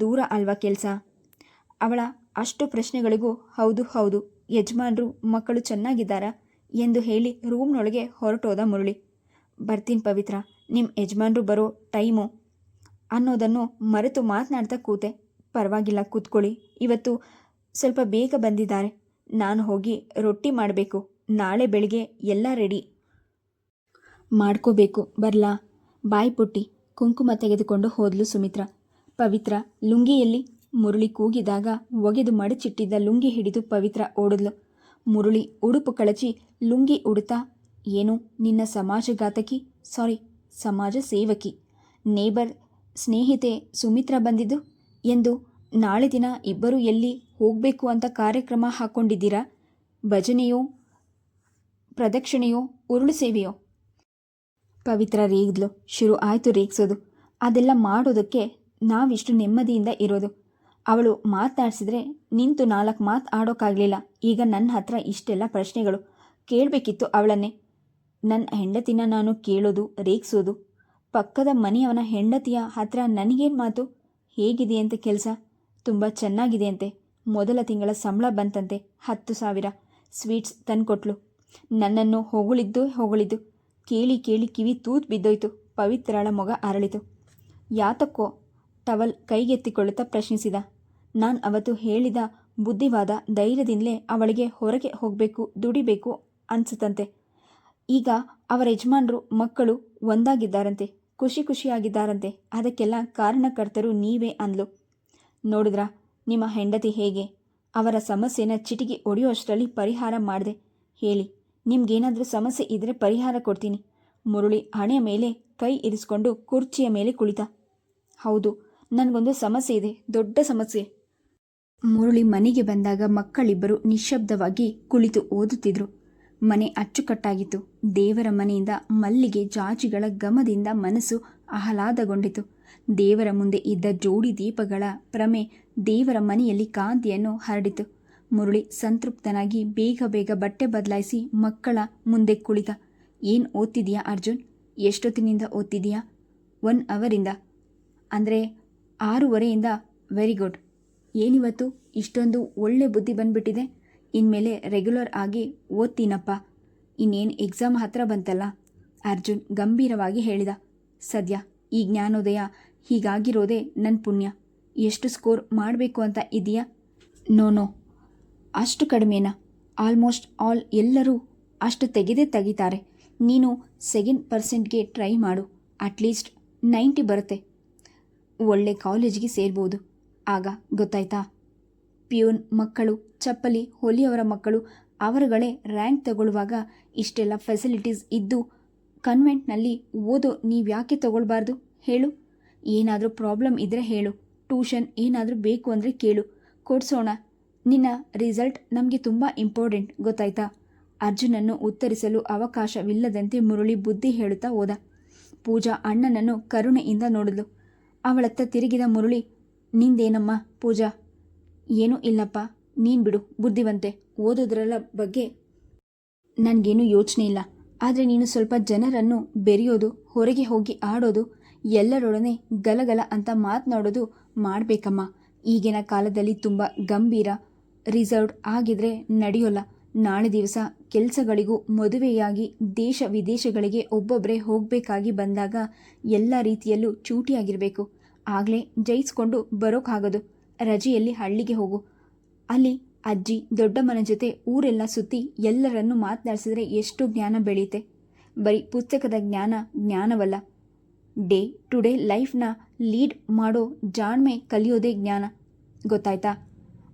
ದೂರ ಅಲ್ವಾ ಕೆಲಸ? ಅವಳ ಅಷ್ಟು ಪ್ರಶ್ನೆಗಳಿಗೂ ಹೌದು ಹೌದು. ಯಜಮಾನ್ರು ಮಕ್ಕಳು ಚೆನ್ನಾಗಿದ್ದಾರಾ ಎಂದು ಹೇಳಿ ರೂಮ್ನೊಳಗೆ ಹೊರಟೋದ ಮುರಳಿ. ಬರ್ತೀನಿ ಪವಿತ್ರ ನಿಮ್ಮ ಯಜಮಾನ್ರು ಬರೋ ಟೈಮು. ಅನ್ನೋದನ್ನು ಮರೆತು ಮಾತನಾಡ್ತಾ ಕೂತೆ. ಪರವಾಗಿಲ್ಲ, ಕೂತ್ಕೊಳ್ಳಿ. ಇವತ್ತು ಸ್ವಲ್ಪ ಬೇಗ ಬಂದಿದ್ದಾರೆ. ನಾನು ಹೋಗಿ ರೊಟ್ಟಿ ಮಾಡಬೇಕು. ನಾಳೆ ಬೆಳಿಗ್ಗೆ ಎಲ್ಲ ರೆಡಿ. ಮಾಡ್ಕೋಬೇಕು, ಬರಲಾ? ಬಾಯ್ ಪುಟ್ಟಿ, ಕುಂಕುಮ ತೆಗೆದುಕೊಂಡು ಹೋದ್ಲು ಸುಮಿತ್ರ. ಪವಿತ್ರ, ಲುಂಗಿಯಲ್ಲಿ ಮುರುಳಿ ಕೂಗಿದಾಗ ಒಗೆದು ಮಡಚಿಟ್ಟಿದ್ದ ಲುಂಗಿ ಹಿಡಿದು ಪವಿತ್ರ ಓಡಿದ್ಲು. ಮುರುಳಿ ಉಡುಪು ಕಳಚಿ ಲುಂಗಿ ಉಡುತ್ತಾ ಏನು ನಿನ್ನ ಸಮಾಜಘಾತಕಿ ಸಾರಿ, ಸಮಾಜ ಸೇವಕಿ. ನೇಬರ್, ಸ್ನೇಹಿತೆ ಸುಮಿತ್ರ ಬಂದಿದ್ದು? ಎಂದು ನಾಳೆ ದಿನ ಇಬ್ಬರು ಎಲ್ಲಿ ಹೋಗಬೇಕು ಅಂತ ಕಾರ್ಯಕ್ರಮ ಹಾಕ್ಕೊಂಡಿದ್ದೀರಾ ಭಜನೆಯೋ, ಪ್ರದಕ್ಷಿಣೆಯೋ, ಉರುಳು ಸೇವೆಯೋ? ಪವಿತ್ರ ರೇಗಿದ್ಲು, ಶುರು ಆಯಿತು ರೇಗಿಸೋದು. ಅದೆಲ್ಲ ಮಾಡೋದಕ್ಕೆ ನಾವಿಷ್ಟು ನೆಮ್ಮದಿಯಿಂದ ಇರೋದು. ಅವಳು ಮಾತಾಡಿಸಿದ್ರೆ ನಿಂತು ನಾಲ್ಕು ಮಾತು ಆಡೋಕ್ಕಾಗಲಿಲ್ಲ ಈಗ ನನ್ನ ಹತ್ರ ಇಷ್ಟೆಲ್ಲ ಪ್ರಶ್ನೆಗಳು. ಕೇಳಬೇಕಿತ್ತು ಅವಳನ್ನೇ. ನನ್ನ ಹೆಂಡತಿನ ನಾನು ಕೇಳೋದು, ರೇಗಿಸೋದು. ಪಕ್ಕದ ಮನೆಯವನ ಹೆಂಡತಿಯ ಹತ್ರ ನನಗೇನು ಮಾತು? ಹೇಗಿದೆಯಂತೆ ಕೆಲಸ? ತುಂಬ ಚೆನ್ನಾಗಿದೆಯಂತೆ. ಮೊದಲ ತಿಂಗಳ ಸಂಬಳ ಬಂತಂತೆ, ಹತ್ತು ಸಾವಿರ. ಸ್ವೀಟ್ಸ್ ತಂದ್ಕೊಟ್ಲು. ನನ್ನನ್ನು ಹೊಗಳಿದ್ದು ಹೊಗಳಿದ್ದು. ಕೇಳಿ ಕೇಳಿ ಕಿವಿ ತೂತ್ ಬಿದ್ದೋಯ್ತು. ಪವಿತ್ರಳ ಮೊಗ ಅರಳಿತು. ಯಾತಕ್ಕೋ ಟವಲ್ ಕೈಗೆತ್ತಿಕೊಳ್ಳುತ್ತಾ ಪ್ರಶ್ನಿಸಿದ. ನಾನು ಅವತ್ತು ಹೇಳಿದ ಬುದ್ಧಿವಾದ ಧೈರ್ಯದಿಂದಲೇ ಅವಳಿಗೆ ಹೊರಗೆ ಹೋಗಬೇಕು, ದುಡಿಬೇಕು ಅನ್ಸುತ್ತಂತೆ. ಈಗ ಅವರ ಯಜಮಾನರು, ಮಕ್ಕಳು ಒಂದಾಗಿದ್ದಾರಂತೆ, ಖುಷಿ ಖುಷಿಯಾಗಿದ್ದಾರಂತೆ. ಅದಕ್ಕೆಲ್ಲ ಕಾರಣಕರ್ತರು ನೀವೇ ಅಂದ್ಲು. ನೋಡಿದ್ರಾ, ನಿಮ್ಮ ಹೆಂಡತಿ ಹೇಗೆ? ಅವರ ಸಮಸ್ಯೆನ ಚಿಟಿಗೆ ಒಡೆಯುವಷ್ಟರಲ್ಲಿ ಪರಿಹಾರ ಮಾಡಿದೆ. ಹೇಳಿ, ನಿಮ್ಗೇನಾದರೂ ಸಮಸ್ಯೆ ಇದ್ದರೆ ಪರಿಹಾರ ಕೊಡ್ತೀನಿ. ಮುರುಳಿ ಹಣೆಯ ಮೇಲೆ ಕೈ ಇರಿಸ್ಕೊಂಡು ಕುರ್ಚಿಯ ಮೇಲೆ ಕುಳಿತ. ಹೌದು, ನನಗೊಂದು ಸಮಸ್ಯೆ ಇದೆ, ದೊಡ್ಡ ಸಮಸ್ಯೆ. ಮುರುಳಿ ಮನೆಗೆ ಬಂದಾಗ ಮಕ್ಕಳಿಬ್ಬರು ನಿಶ್ಶಬ್ದವಾಗಿ ಕುಳಿತು ಓದುತ್ತಿದ್ರು. ಮನೆ ಅಚ್ಚುಕಟ್ಟಾಗಿತ್ತು. ದೇವರ ಮನೆಯಿಂದ ಮಲ್ಲಿಗೆ ಜಾಜಿಗಳ ಗಮದಿಂದ ಮನಸ್ಸು ಆಹ್ಲಾದಗೊಂಡಿತು. ದೇವರ ಮುಂದೆ ಇದ್ದ ಜೋಡಿ ದೀಪಗಳ ಪ್ರಮೆ ದೇವರ ಮನೆಯಲ್ಲಿ ಕಾಂತಿಯನ್ನು ಹರಡಿತು. ಮುರುಳಿ ಸಂತೃಪ್ತನಾಗಿ ಬೇಗ ಬೇಗ ಬಟ್ಟೆ ಬದಲಾಯಿಸಿ ಮಕ್ಕಳ ಮುಂದೆ ಕುಳಿತ. ಏನು ಓದ್ತಿದೀಯಾ ಅರ್ಜುನ್? ಎಷ್ಟೊತ್ತಿನಿಂದ ಓದ್ತಿದೀಯಾ? ಒನ್ ಅವರಿಂದ. ಅಂದರೆ ಆರೂವರೆಯಿಂದ? Very good. ಏನಿವತ್ತು? ಇಷ್ಟೊಂದು ಒಳ್ಳೆ ಬುದ್ಧಿ ಬಂದ್ಬಿಟ್ಟಿದೆ? ಇನ್ಮೇಲೆ ರೆಗ್ಯುಲರ್ ಆಗಿ ಓದ್ತೀನಪ್ಪ. ಇನ್ನೇನು ಎಕ್ಸಾಮ್ ಹತ್ರ ಬಂತಲ್ಲ? ಅರ್ಜುನ್ ಗಂಭೀರವಾಗಿ ಹೇಳಿದ. ಸದ್ಯ, ಈ ಜ್ಞಾನೋದಯ ಹೀಗಾಗಿರೋದೇ ನನ್ನ ಪುಣ್ಯ. ಎಷ್ಟು ಸ್ಕೋರ್ ಮಾಡಬೇಕು ಅಂತ ಇದೆಯಾ ನೋ ನೋ ಅಷ್ಟು ಕಡಿಮೆನಾ? ಆಲ್ಮೋಸ್ಟ್ ಆಲ್ ಎಲ್ಲರೂ ಅಷ್ಟು ತೆಗೆದೇ ತೆಗಿತಾರೆ. ನೀನು ಸೆಕೆಂಡ್ ಪರ್ಸೆಂಟ್ಗೆ ಟ್ರೈ ಮಾಡು. ಅಟ್ಲೀಸ್ಟ್ ನೈಂಟಿ ಬರುತ್ತೆ. ಒಳ್ಳೆ ಕಾಲೇಜಿಗೆ ಸೇರ್ಬೋದು. ಆಗ ಗೊತ್ತಾಯ್ತಾ? ಪ್ಯೂನ್ ಮಕ್ಕಳು. ಚಪ್ಪಲಿ ಹೋಲಿಯವರ ಮಕ್ಕಳು ಅವರುಗಳೇ ರ್ಯಾಂಕ್ ತಗೊಳ್ಳುವಾಗ ಇಷ್ಟೆಲ್ಲ ಫೆಸಿಲಿಟೀಸ್ ಇದ್ದು ಕನ್ವೆಂಟ್ನಲ್ಲಿ ಓದೋ ನೀವ್ಯಾಕೆ ತಗೊಳ್ಬಾರ್ದು? ಹೇಳು. ಏನಾದರೂ ಪ್ರಾಬ್ಲಮ್ ಇದ್ದರೆ ಹೇಳು. ಟ್ಯೂಷನ್ ಏನಾದರೂ ಬೇಕು ಅಂದರೆ ಕೇಳು. ಕೊಡಿಸೋಣ. ನಿನ್ನ ರಿಸಲ್ಟ್ ನಮಗೆ ತುಂಬ ಇಂಪಾರ್ಟೆಂಟ್ ಗೊತ್ತಾಯ್ತಾ? ಅರ್ಜುನನ್ನು ಉತ್ತರಿಸಲು ಅವಕಾಶವಿಲ್ಲದಂತೆ ಮುರುಳಿ ಬುದ್ಧಿ ಹೇಳುತ್ತಾ ಹೋದ. ಪೂಜಾ ಅಣ್ಣನನ್ನು ಕರುಣೆಯಿಂದ ನೋಡಿದ್ಲು. ಅವಳತ್ತ ತಿರುಗಿದ ಮುರುಳಿ, ನಿಂದೇನಮ್ಮ ಪೂಜಾ? ಏನೂ ಇಲ್ಲಪ್ಪ. ನೀನು ಬಿಡು, ಬುದ್ಧಿವಂತೆ. ಓದೋದ್ರಲ್ಲ ಬಗ್ಗೆ ನನಗೇನು ಯೋಚನೆ ಇಲ್ಲ. ಆದರೆ ನೀನು ಸ್ವಲ್ಪ ಜನರನ್ನು ಬೆರೆಯೋದು, ಹೊರಗೆ ಹೋಗಿ ಆಡೋದು, ಎಲ್ಲರೊಡನೆ ಗಲಗಲ ಅಂತ ಮಾತನಾಡೋದು ಮಾಡಬೇಕಮ್ಮ. ಈಗಿನ ಕಾಲದಲ್ಲಿ ತುಂಬ ಗಂಭೀರ, ರಿಸರ್ವ್ಡ್ ಆಗಿದ್ರೆ ನಡೆಯೋಲ್ಲ. ನಾಳೆ ದಿವಸ ಕೆಲಸಗಳಿಗೂ ಮದುವೆಯಾಗಿ ದೇಶ ವಿದೇಶಗಳಿಗೆ ಒಬ್ಬೊಬ್ಬರೇ ಹೋಗಬೇಕಾಗಿ ಬಂದಾಗ ಎಲ್ಲ ರೀತಿಯಲ್ಲೂ ಚೂಟಿಯಾಗಿರಬೇಕು. ಆಗಲೇ ಜಯಿಸ್ಕೊಂಡು ಬರೋಕ್ಕಾಗೋದು ರಜೆಯಲ್ಲಿ ಹಳ್ಳಿಗೆ ಹೋಗು. ಅಲ್ಲಿ ಅಜ್ಜಿ, ದೊಡ್ಡಮ್ಮನ ಜೊತೆ ಊರೆಲ್ಲ ಸುತ್ತಿ ಎಲ್ಲರನ್ನೂ ಮಾತನಾಡಿಸಿದ್ರೆ ಎಷ್ಟು ಜ್ಞಾನ ಬೆಳೀತೆ ಬರೀ ಪುಸ್ತಕದ ಜ್ಞಾನ ಜ್ಞಾನವಲ್ಲ. ಡೇ ಟು ಡೇ ಲೈಫ್ನ ಲೀಡ್ ಮಾಡೋ ಜಾಣ್ಮೆ ಕಲಿಯೋದೇ ಜ್ಞಾನ. ಗೊತ್ತಾಯ್ತಾ?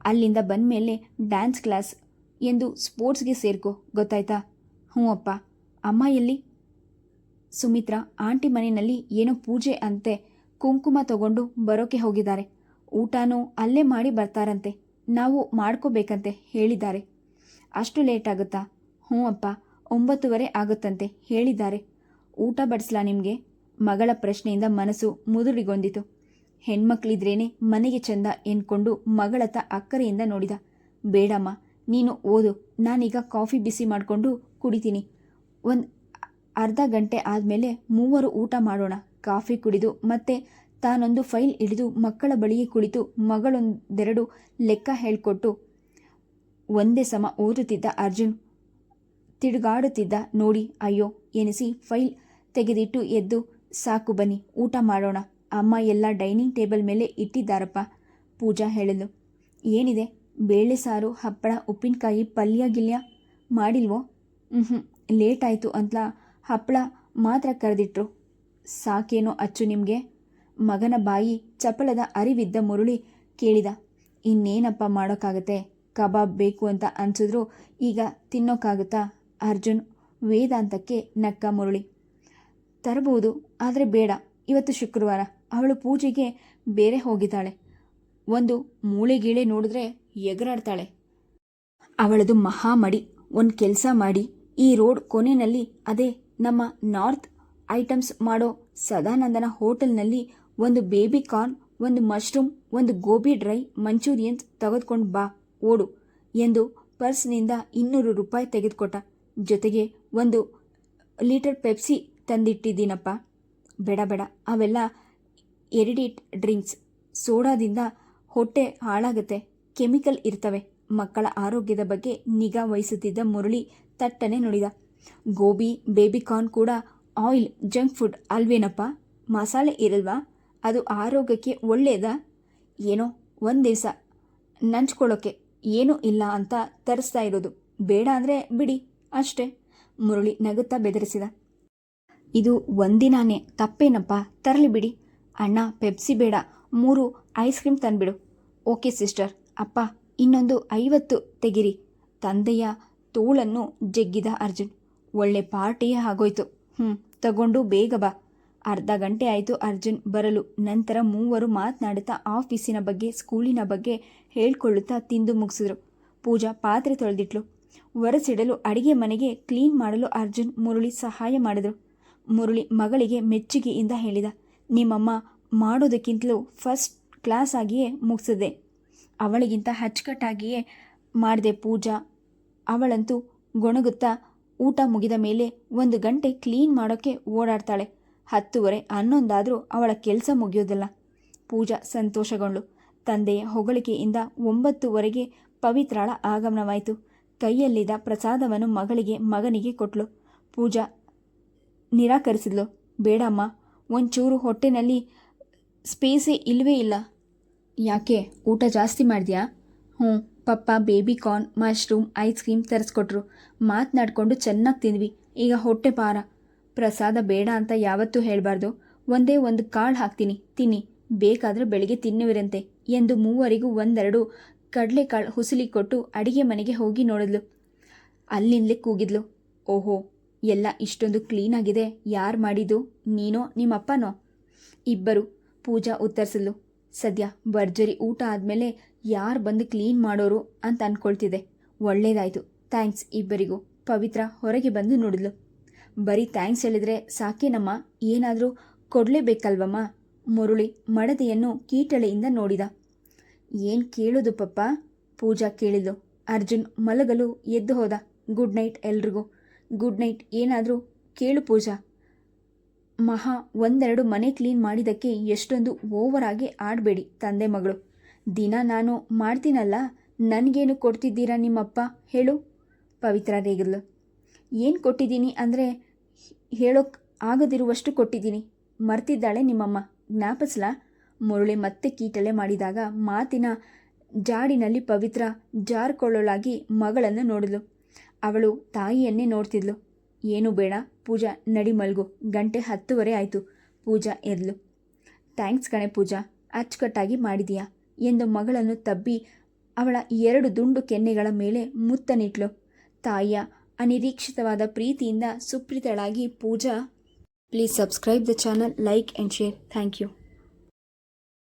ಅಲ್ಲಿಂದ ಬಂದ ಮೇಲೆ ಡ್ಯಾನ್ಸ್ ಕ್ಲಾಸ್ ಎಂದು ಸ್ಪೋರ್ಟ್ಸ್ಗೆ ಸೇರ್ಕೋ, ಗೊತ್ತಾಯ್ತಾ? ಹ್ಞೂ ಅಪ್ಪ. ಅಮ್ಮ ಎಲ್ಲಿ? ಸುಮಿತ್ರಾ, ಆಂಟಿ ಮನೆಯಲ್ಲಿ ಏನೋ ಪೂಜೆ ಅಂತೆ ಕುಂಕುಮ ತಗೊಂಡು ಬರೋಕೆ ಹೋಗಿದ್ದಾರೆ. ಊಟನೂ ಅಲ್ಲೇ ಮಾಡಿ ಬರ್ತಾರಂತೆ. ನಾವು ಮಾಡ್ಕೋಬೇಕಂತೆ ಹೇಳಿದ್ದಾರೆ. ಅಷ್ಟು ಲೇಟ್ ಆಗುತ್ತಾ? ಹ್ಞೂ ಅಪ್ಪ, ಒಂಬತ್ತುವರೆ ಆಗುತ್ತಂತೆ ಹೇಳಿದ್ದಾರೆ. ಊಟ ಬಡಿಸ್ಲಾ ನಿಮಗೆ? ಮಗಳ ಪ್ರಶ್ನೆಯಿಂದ ಮನಸ್ಸು ಮುದುಡಿಗೊಂದಿತು ಹೆಣ್ಮಕ್ಳಿದ್ರೇನೆ ಮನೆಗೆ ಚಂದ ಎನ್ಕೊಂಡು ಮಗಳತ್ತ ಅಕ್ಕರೆಯಿಂದ ನೋಡಿದ. ಬೇಡಮ್ಮ, ನೀನು ಓದು, ನಾನೀಗ ಕಾಫಿ ಬಿಸಿ ಮಾಡಿಕೊಂಡು ಕುಡಿತೀನಿ. ಒಂದು ಅರ್ಧ ಗಂಟೆ ಆದಮೇಲೆ ಮೂವರು ಊಟ ಮಾಡೋಣ. ಕಾಫಿ ಕುಡಿದು ಮತ್ತೆ ತಾನೊಂದು ಫೈಲ್ ಹಿಡಿದು ಮಕ್ಕಳ ಬಳಿಗೆ ಕುಳಿತು ಮಗಳೊಂದೆರಡು ಲೆಕ್ಕ ಹೇಳ್ಕೊಟ್ಟು, ಒಂದೇ ಸಮ ಓದುತ್ತಿದ್ದ ಅರ್ಜುನ್ ತಿರುಗಾಡುತ್ತಿದ್ದ ನೋಡಿ, ಅಯ್ಯೋ, ಎನಿಸಿ ಫೈಲ್ ತೆಗೆದಿಟ್ಟು ಎದ್ದು, ಸಾಕು ಬನ್ನಿ, ಊಟ ಮಾಡೋಣ, ಅಮ್ಮ ಎಲ್ಲ ಡೈನಿಂಗ್ ಟೇಬಲ್ ಮೇಲೆ ಇಟ್ಟಿದ್ದಾರಪ್ಪ, ಪೂಜಾ ಹೇಳಲು. ಏನಿದೆ, ಬೇಳೆ ಸಾರು, ಹಪ್ಪಳ, ಉಪ್ಪಿನಕಾಯಿ, ಪಲ್ಯ, ಗಿಲ್ಯ ಮಾಡಿಲ್ವೋ? ಹ್ಞೂ ಲೇಟ್ ಆಯಿತು ಅಂತ ಹಪ್ಪಳ ಮಾತ್ರ ಕರೆದಿಟ್ರು. ಸಾಕೇನೋ ಅಚ್ಚು ನಿಮಗೆ? ಮಗನ ಬಾಯಿ ಚಪಲದ ಅರಿವಿದ್ದ ಮುರುಳಿ ಕೇಳಿದ, ಇನ್ನೇನಪ್ಪ ಮಾಡೋಕ್ಕಾಗತ್ತೆ ಕಬಾಬ್ ಬೇಕು ಅಂತ ಅನ್ಸಿದ್ರು ಈಗ ತಿನ್ನೋಕ್ಕಾಗುತ್ತಾ ಅರ್ಜುನ್, ವೇದಾಂತಕ್ಕೆ ನಕ್ಕ ಮುರುಳಿ. ತರಬಹುದು, ಆದರೆ ಬೇಡ. ಇವತ್ತು ಶುಕ್ರವಾರ. ಅವಳು ಪೂಜೆಗೆ ಬೇರೆ ಹೋಗಿದ್ದಾಳೆ. ಒಂದು ಮೂಳೆಗೀಳೆ ನೋಡಿದ್ರೆ ಎಗರಾಡ್ತಾಳೆ. ಅವಳದು ಮಹಾಮಡಿ. ಒಂದು ಕೆಲಸ ಮಾಡಿ. ಈ ರೋಡ್ ಕೊನೆಯಲ್ಲಿ ಅದೇ ನಮ್ಮ ನಾರ್ತ್ ಐಟಮ್ಸ್ ಮಾಡೋ ಸದಾನಂದನ ಹೋಟೆಲ್ನಲ್ಲಿ ಒಂದು ಬೇಬಿ ಕಾರ್ನ್ ಒಂದು ಮಶ್ರೂಮ್ ಒಂದು ಗೋಬಿ ಡ್ರೈ ಮಂಚೂರಿಯನ್ಸ್ ತೆಗೆದುಕೊಂಡು ಬಾ, ಓಡು ಎಂದು ಪರ್ಸ್ನಿಂದ ಇನ್ನೂರು ರೂಪಾಯಿ ತೆಗೆದುಕೊಟ್ಟ. ಜೊತೆಗೆ ಒಂದು ಲೀಟರ್ ಪೆಪ್ಸಿ ತಂದಿಟ್ಟಿದ್ದೀನಪ್ಪ. ಬೇಡ ಬೇಡ, ಅವೆಲ್ಲ ಎರಿಡಿಟ್ ಡ್ರಿಂಕ್ಸ್ ಸೋಡಾದಿಂದ ಹೊಟ್ಟೆ ಹಾಳಾಗುತ್ತೆ. ಕೆಮಿಕಲ್ ಇರ್ತವೆ. ಮಕ್ಕಳ ಆರೋಗ್ಯದ ಬಗ್ಗೆ ನಿಗಾ ವಹಿಸುತ್ತಿದ್ದ ಮುರಳಿ ತಟ್ಟನೆ ನುಡಿದ. ಗೋಬಿ ಬೇಬಿಕಾರ್ನ್ ಕೂಡ ಆಯಿಲ್ ಜಂಕ್ ಫುಡ್ ಅಲ್ವೇನಪ್ಪ? ಮಸಾಲೆ ಇರಲ್ವಾ? ಅದು ಆರೋಗ್ಯಕ್ಕೆ ಒಳ್ಳೆಯದಾ ಏನೋ ಒಂದು ದಿವಸ ನಂಚ್ಕೊಳ್ಳೋಕ್ಕೆ ಏನೂ ಇಲ್ಲ ಅಂತ ತರಿಸ್ತಾ ಇರೋದು. ಬೇಡ ಅಂದರೆ ಬಿಡಿ, ಅಷ್ಟೇ. ಮುರಳಿ ನಗುತ್ತಾ ಬೆದರಿಸಿದ. ಇದು ಒಂದಿನಾನೇ ತಪ್ಪೇನಪ್ಪ? ತರಲಿ ಬಿಡಿ. ಅಣ್ಣ, ಪೆಪ್ಸಿ ಬೇಡ. ಮೂರು ಐಸ್ ಕ್ರೀಮ್ ತಂದುಬಿಡು. Okay sister. ಅಪ್ಪ, ಇನ್ನೊಂದು ಐವತ್ತು ತೆಗಿರಿ. ತಂದೆಯ ತೋಳನ್ನು ಜಗ್ಗಿದ ಅರ್ಜುನ್. ಒಳ್ಳೆ ಪಾರ್ಟಿಯೇ ಆಗೋಯ್ತು. ಹ್ಞೂ ತಗೊಂಡು ಬೇಗ ಬಾ. ಅರ್ಧ ಗಂಟೆ ಆಯಿತು ಅರ್ಜುನ್ ಬರಲು. ನಂತರ ಮೂವರು ಮಾತನಾಡುತ್ತಾ ಆಫೀಸಿನ ಬಗ್ಗೆ, ಸ್ಕೂಲಿನ ಬಗ್ಗೆ ಹೇಳ್ಕೊಳ್ಳುತ್ತಾ ತಿಂದು ಮುಗಿಸಿದ್ರು. ಪೂಜಾ ಪಾತ್ರೆ ತೊಳೆದಿಟ್ಲು. ಒರೆಸಿಡಲು, ಅಡಿಗೆ ಮನೆಗೆ ಕ್ಲೀನ್ ಮಾಡಲು ಅರ್ಜುನ್ ಮುರುಳಿ ಸಹಾಯ ಮಾಡಿದರು. ಮುರುಳಿ ಮಗಳಿಗೆ ಮೆಚ್ಚುಗೆಯಿಂದ ಹೇಳಿದ, ನಿಮ್ಮಮ್ಮ ಮಾಡೋದಕ್ಕಿಂತಲೂ ಫಸ್ಟ್ ಕ್ಲಾಸ್ ಆಗಿಯೇ ಮುಗಿಸಿದೆ ಅವಳಿಗಿಂತ ಅಚ್ಚುಕಟ್ಟಾಗಿಯೇ ಮಾಡಿದೆ ಪೂಜಾ. ಅವಳಂತೂ ಗೊಣಗುತ್ತಾ ಊಟ ಮುಗಿದ ಮೇಲೆ ಒಂದು ಗಂಟೆ ಕ್ಲೀನ್ ಮಾಡೋಕ್ಕೆ ಓಡಾಡ್ತಾಳೆ. ಹತ್ತುವರೆ, ಹನ್ನೊಂದಾದರೂ ಅವಳ ಕೆಲಸ ಮುಗಿಯೋದಿಲ್ಲ. ಪೂಜಾ ಸಂತೋಷಗೊಂಡು. ತಂದೆಯ ಹೊಗಳಿಕೆಯಿಂದ ಒಂಬತ್ತುವರೆಗೆ ಪವಿತ್ರಾಳ ಆಗಮನವಾಯಿತು. ಕೈಯಲ್ಲಿದ್ದ ಪ್ರಸಾದವನ್ನು ಮಗಳಿಗೆ, ಮಗನಿಗೆ ಕೊಟ್ಲು. ಪೂಜಾ ನಿರಾಕರಿಸಿದ್ಲು. ಬೇಡಮ್ಮ, ಒಂಚೂರು ಹೊಟ್ಟೆನಲ್ಲಿ ಸ್ಪೇಸೇ ಇಲ್ಲವೇ ಇಲ್ಲ. ಯಾಕೆ, ಊಟ ಜಾಸ್ತಿ ಮಾಡಿದ್ಯಾ? ಹ್ಞೂ, ಪಪ್ಪ, baby corn, mushroom, ice cream ತರಿಸ್ಕೊಟ್ರು. ಮಾತನಾಡ್ಕೊಂಡು ಚೆನ್ನಾಗಿ ತಿಂದ್ವಿ. ಈಗ ಹೊಟ್ಟೆ ಪಾರ ಪ್ರಸಾದ ಬೇಡ ಅಂತ ಯಾವತ್ತೂ ಹೇಳಬಾರ್ದು. ಒಂದೇ ಒಂದು ಕಾಳು ಹಾಕ್ತೀನಿ. ತಿನ್ನಿ. ಬೇಕಾದರೆ ಬೆಳಿಗ್ಗೆ ತಿನ್ನುವಿರಂತೆ ಎಂದು ಮೂವರಿಗೂ ಒಂದೆರಡು ಕಡಲೆಕಾಳು ಹುಸುಲಿ ಕೊಟ್ಟು ಅಡಿಗೆ ಮನೆಗೆ ಹೋಗಿ ನೋಡಿದ್ಲು. ಅಲ್ಲಿಂದಲೇ ಕೂಗಿದ್ಲು. ಓಹೋ, ಎಲ್ಲ ಇಷ್ಟೊಂದು ಕ್ಲೀನಾಗಿದೆ ಯಾರು ಮಾಡಿದ್ದು? ನೀನೋ, ನಿಮ್ಮಪ್ಪನೋ? ಇಬ್ಬರು ಪೂಜಾ ಉತ್ತರಿಸಿದ್ಲು. ಸದ್ಯ ಭರ್ಜರಿ ಊಟ ಆದಮೇಲೆ ಯಾರು ಬಂದು ಕ್ಲೀನ್ ಮಾಡೋರು ಅಂತ ಅಂದ್ಕೊಳ್ತಿದ್ದೆ ಒಳ್ಳೇದಾಯಿತು. ಥ್ಯಾಂಕ್ಸ್ ಇಬ್ಬರಿಗೂ. ಪವಿತ್ರ ಹೊರಗೆ ಬಂದು ನೋಡಿದ್ಲು. ಬರೀ ಥ್ಯಾಂಕ್ಸ್ ಹೇಳಿದ್ರೆ ಸಾಕೇನಮ್ಮ ಏನಾದರೂ ಕೊಡಲೇಬೇಕಲ್ವಮ್ಮ? ಮುರುಳಿ ಮಡದೆಯನ್ನು ಕೀಟಳೆಯಿಂದ ನೋಡಿದ. ಏನು ಕೇಳೋದು ಪಪ್ಪ? ಪೂಜಾ ಕೇಳಿದ್ಲು. ಅರ್ಜುನ್ ಮಲಗಲು ಎದ್ದು ಹೋದ. ಗುಡ್ ನೈಟ್ ಎಲ್ರಿಗೂ. ಗುಡ್ ನೈಟ್ ಏನಾದರೂ ಕೇಳು ಪೂಜಾ. ಮಹಾ ಒಂದೆರಡು ಮನೆ ಕ್ಲೀನ್ ಮಾಡಿದ್ದಕ್ಕೆ ಎಷ್ಟೊಂದು ಓವರ್ ಆಗಿ ಆಡಬೇಡಿ ತಂದೆ ಮಗಳು. ದಿನ ನಾನು ಮಾಡ್ತೀನಲ್ಲ, ನನಗೇನು ಕೊಡ್ತಿದ್ದೀರಾ ನಿಮ್ಮಪ್ಪ? ಹೇಳು. ಪವಿತ್ರ ರೇಗಿದ್ಲು. ಏನು ಕೊಟ್ಟಿದ್ದೀನಿ ಅಂದರೆ ಹೇಳೋಕ್ಕೆ ಆಗದಿರುವಷ್ಟು ಕೊಟ್ಟಿದ್ದೀನಿ. ಮರ್ತಿದ್ದಾಳೆ ನಿಮ್ಮಮ್ಮ. ಜ್ಞಾಪಿಸ್ಲಾ? ಮುರುಳಿ ಮತ್ತೆ ಕೀಟಲೆ ಮಾಡಿದಾಗ ಮಾತಿನ ಜಾಡಿನಲ್ಲಿ ಪವಿತ್ರ ಜಾರ್ಕೊಳ್ಳೋಳಾಗಿ ಮಗಳನ್ನು ನೋಡಿದ್ಲು. ಅವಳು ತಾಯಿಯನ್ನೇ ನೋಡ್ತಿದ್ಲು. ಏನು ಬೇಡ, ಪೂಜಾ, ನಡಿ ಮಲ್ಗು. ಗಂಟೆ ಹತ್ತುವರೆ ಆಯಿತು. ಪೂಜಾ ಎದ್ಲು. ಥ್ಯಾಂಕ್ಸ್ ಕಣೆ ಪೂಜಾ. ಅಚ್ಚುಕಟ್ಟಾಗಿ ಮಾಡಿದೀಯಾ? ಎಂದು ಮಗಳನ್ನು ತಬ್ಬಿ ಅವಳ ಎರಡು ದುಂಡು ಕೆನ್ನೆಗಳ ಮೇಲೆ ಮುತ್ತನಿಟ್ಲು. ತಾಯಿಯ ಅನಿರೀಕ್ಷಿತವಾದ ಪ್ರೀತಿಯಿಂದ ಸುಪ್ರೀತಳಾಗಿ Pooja. Please subscribe the channel like and share thank you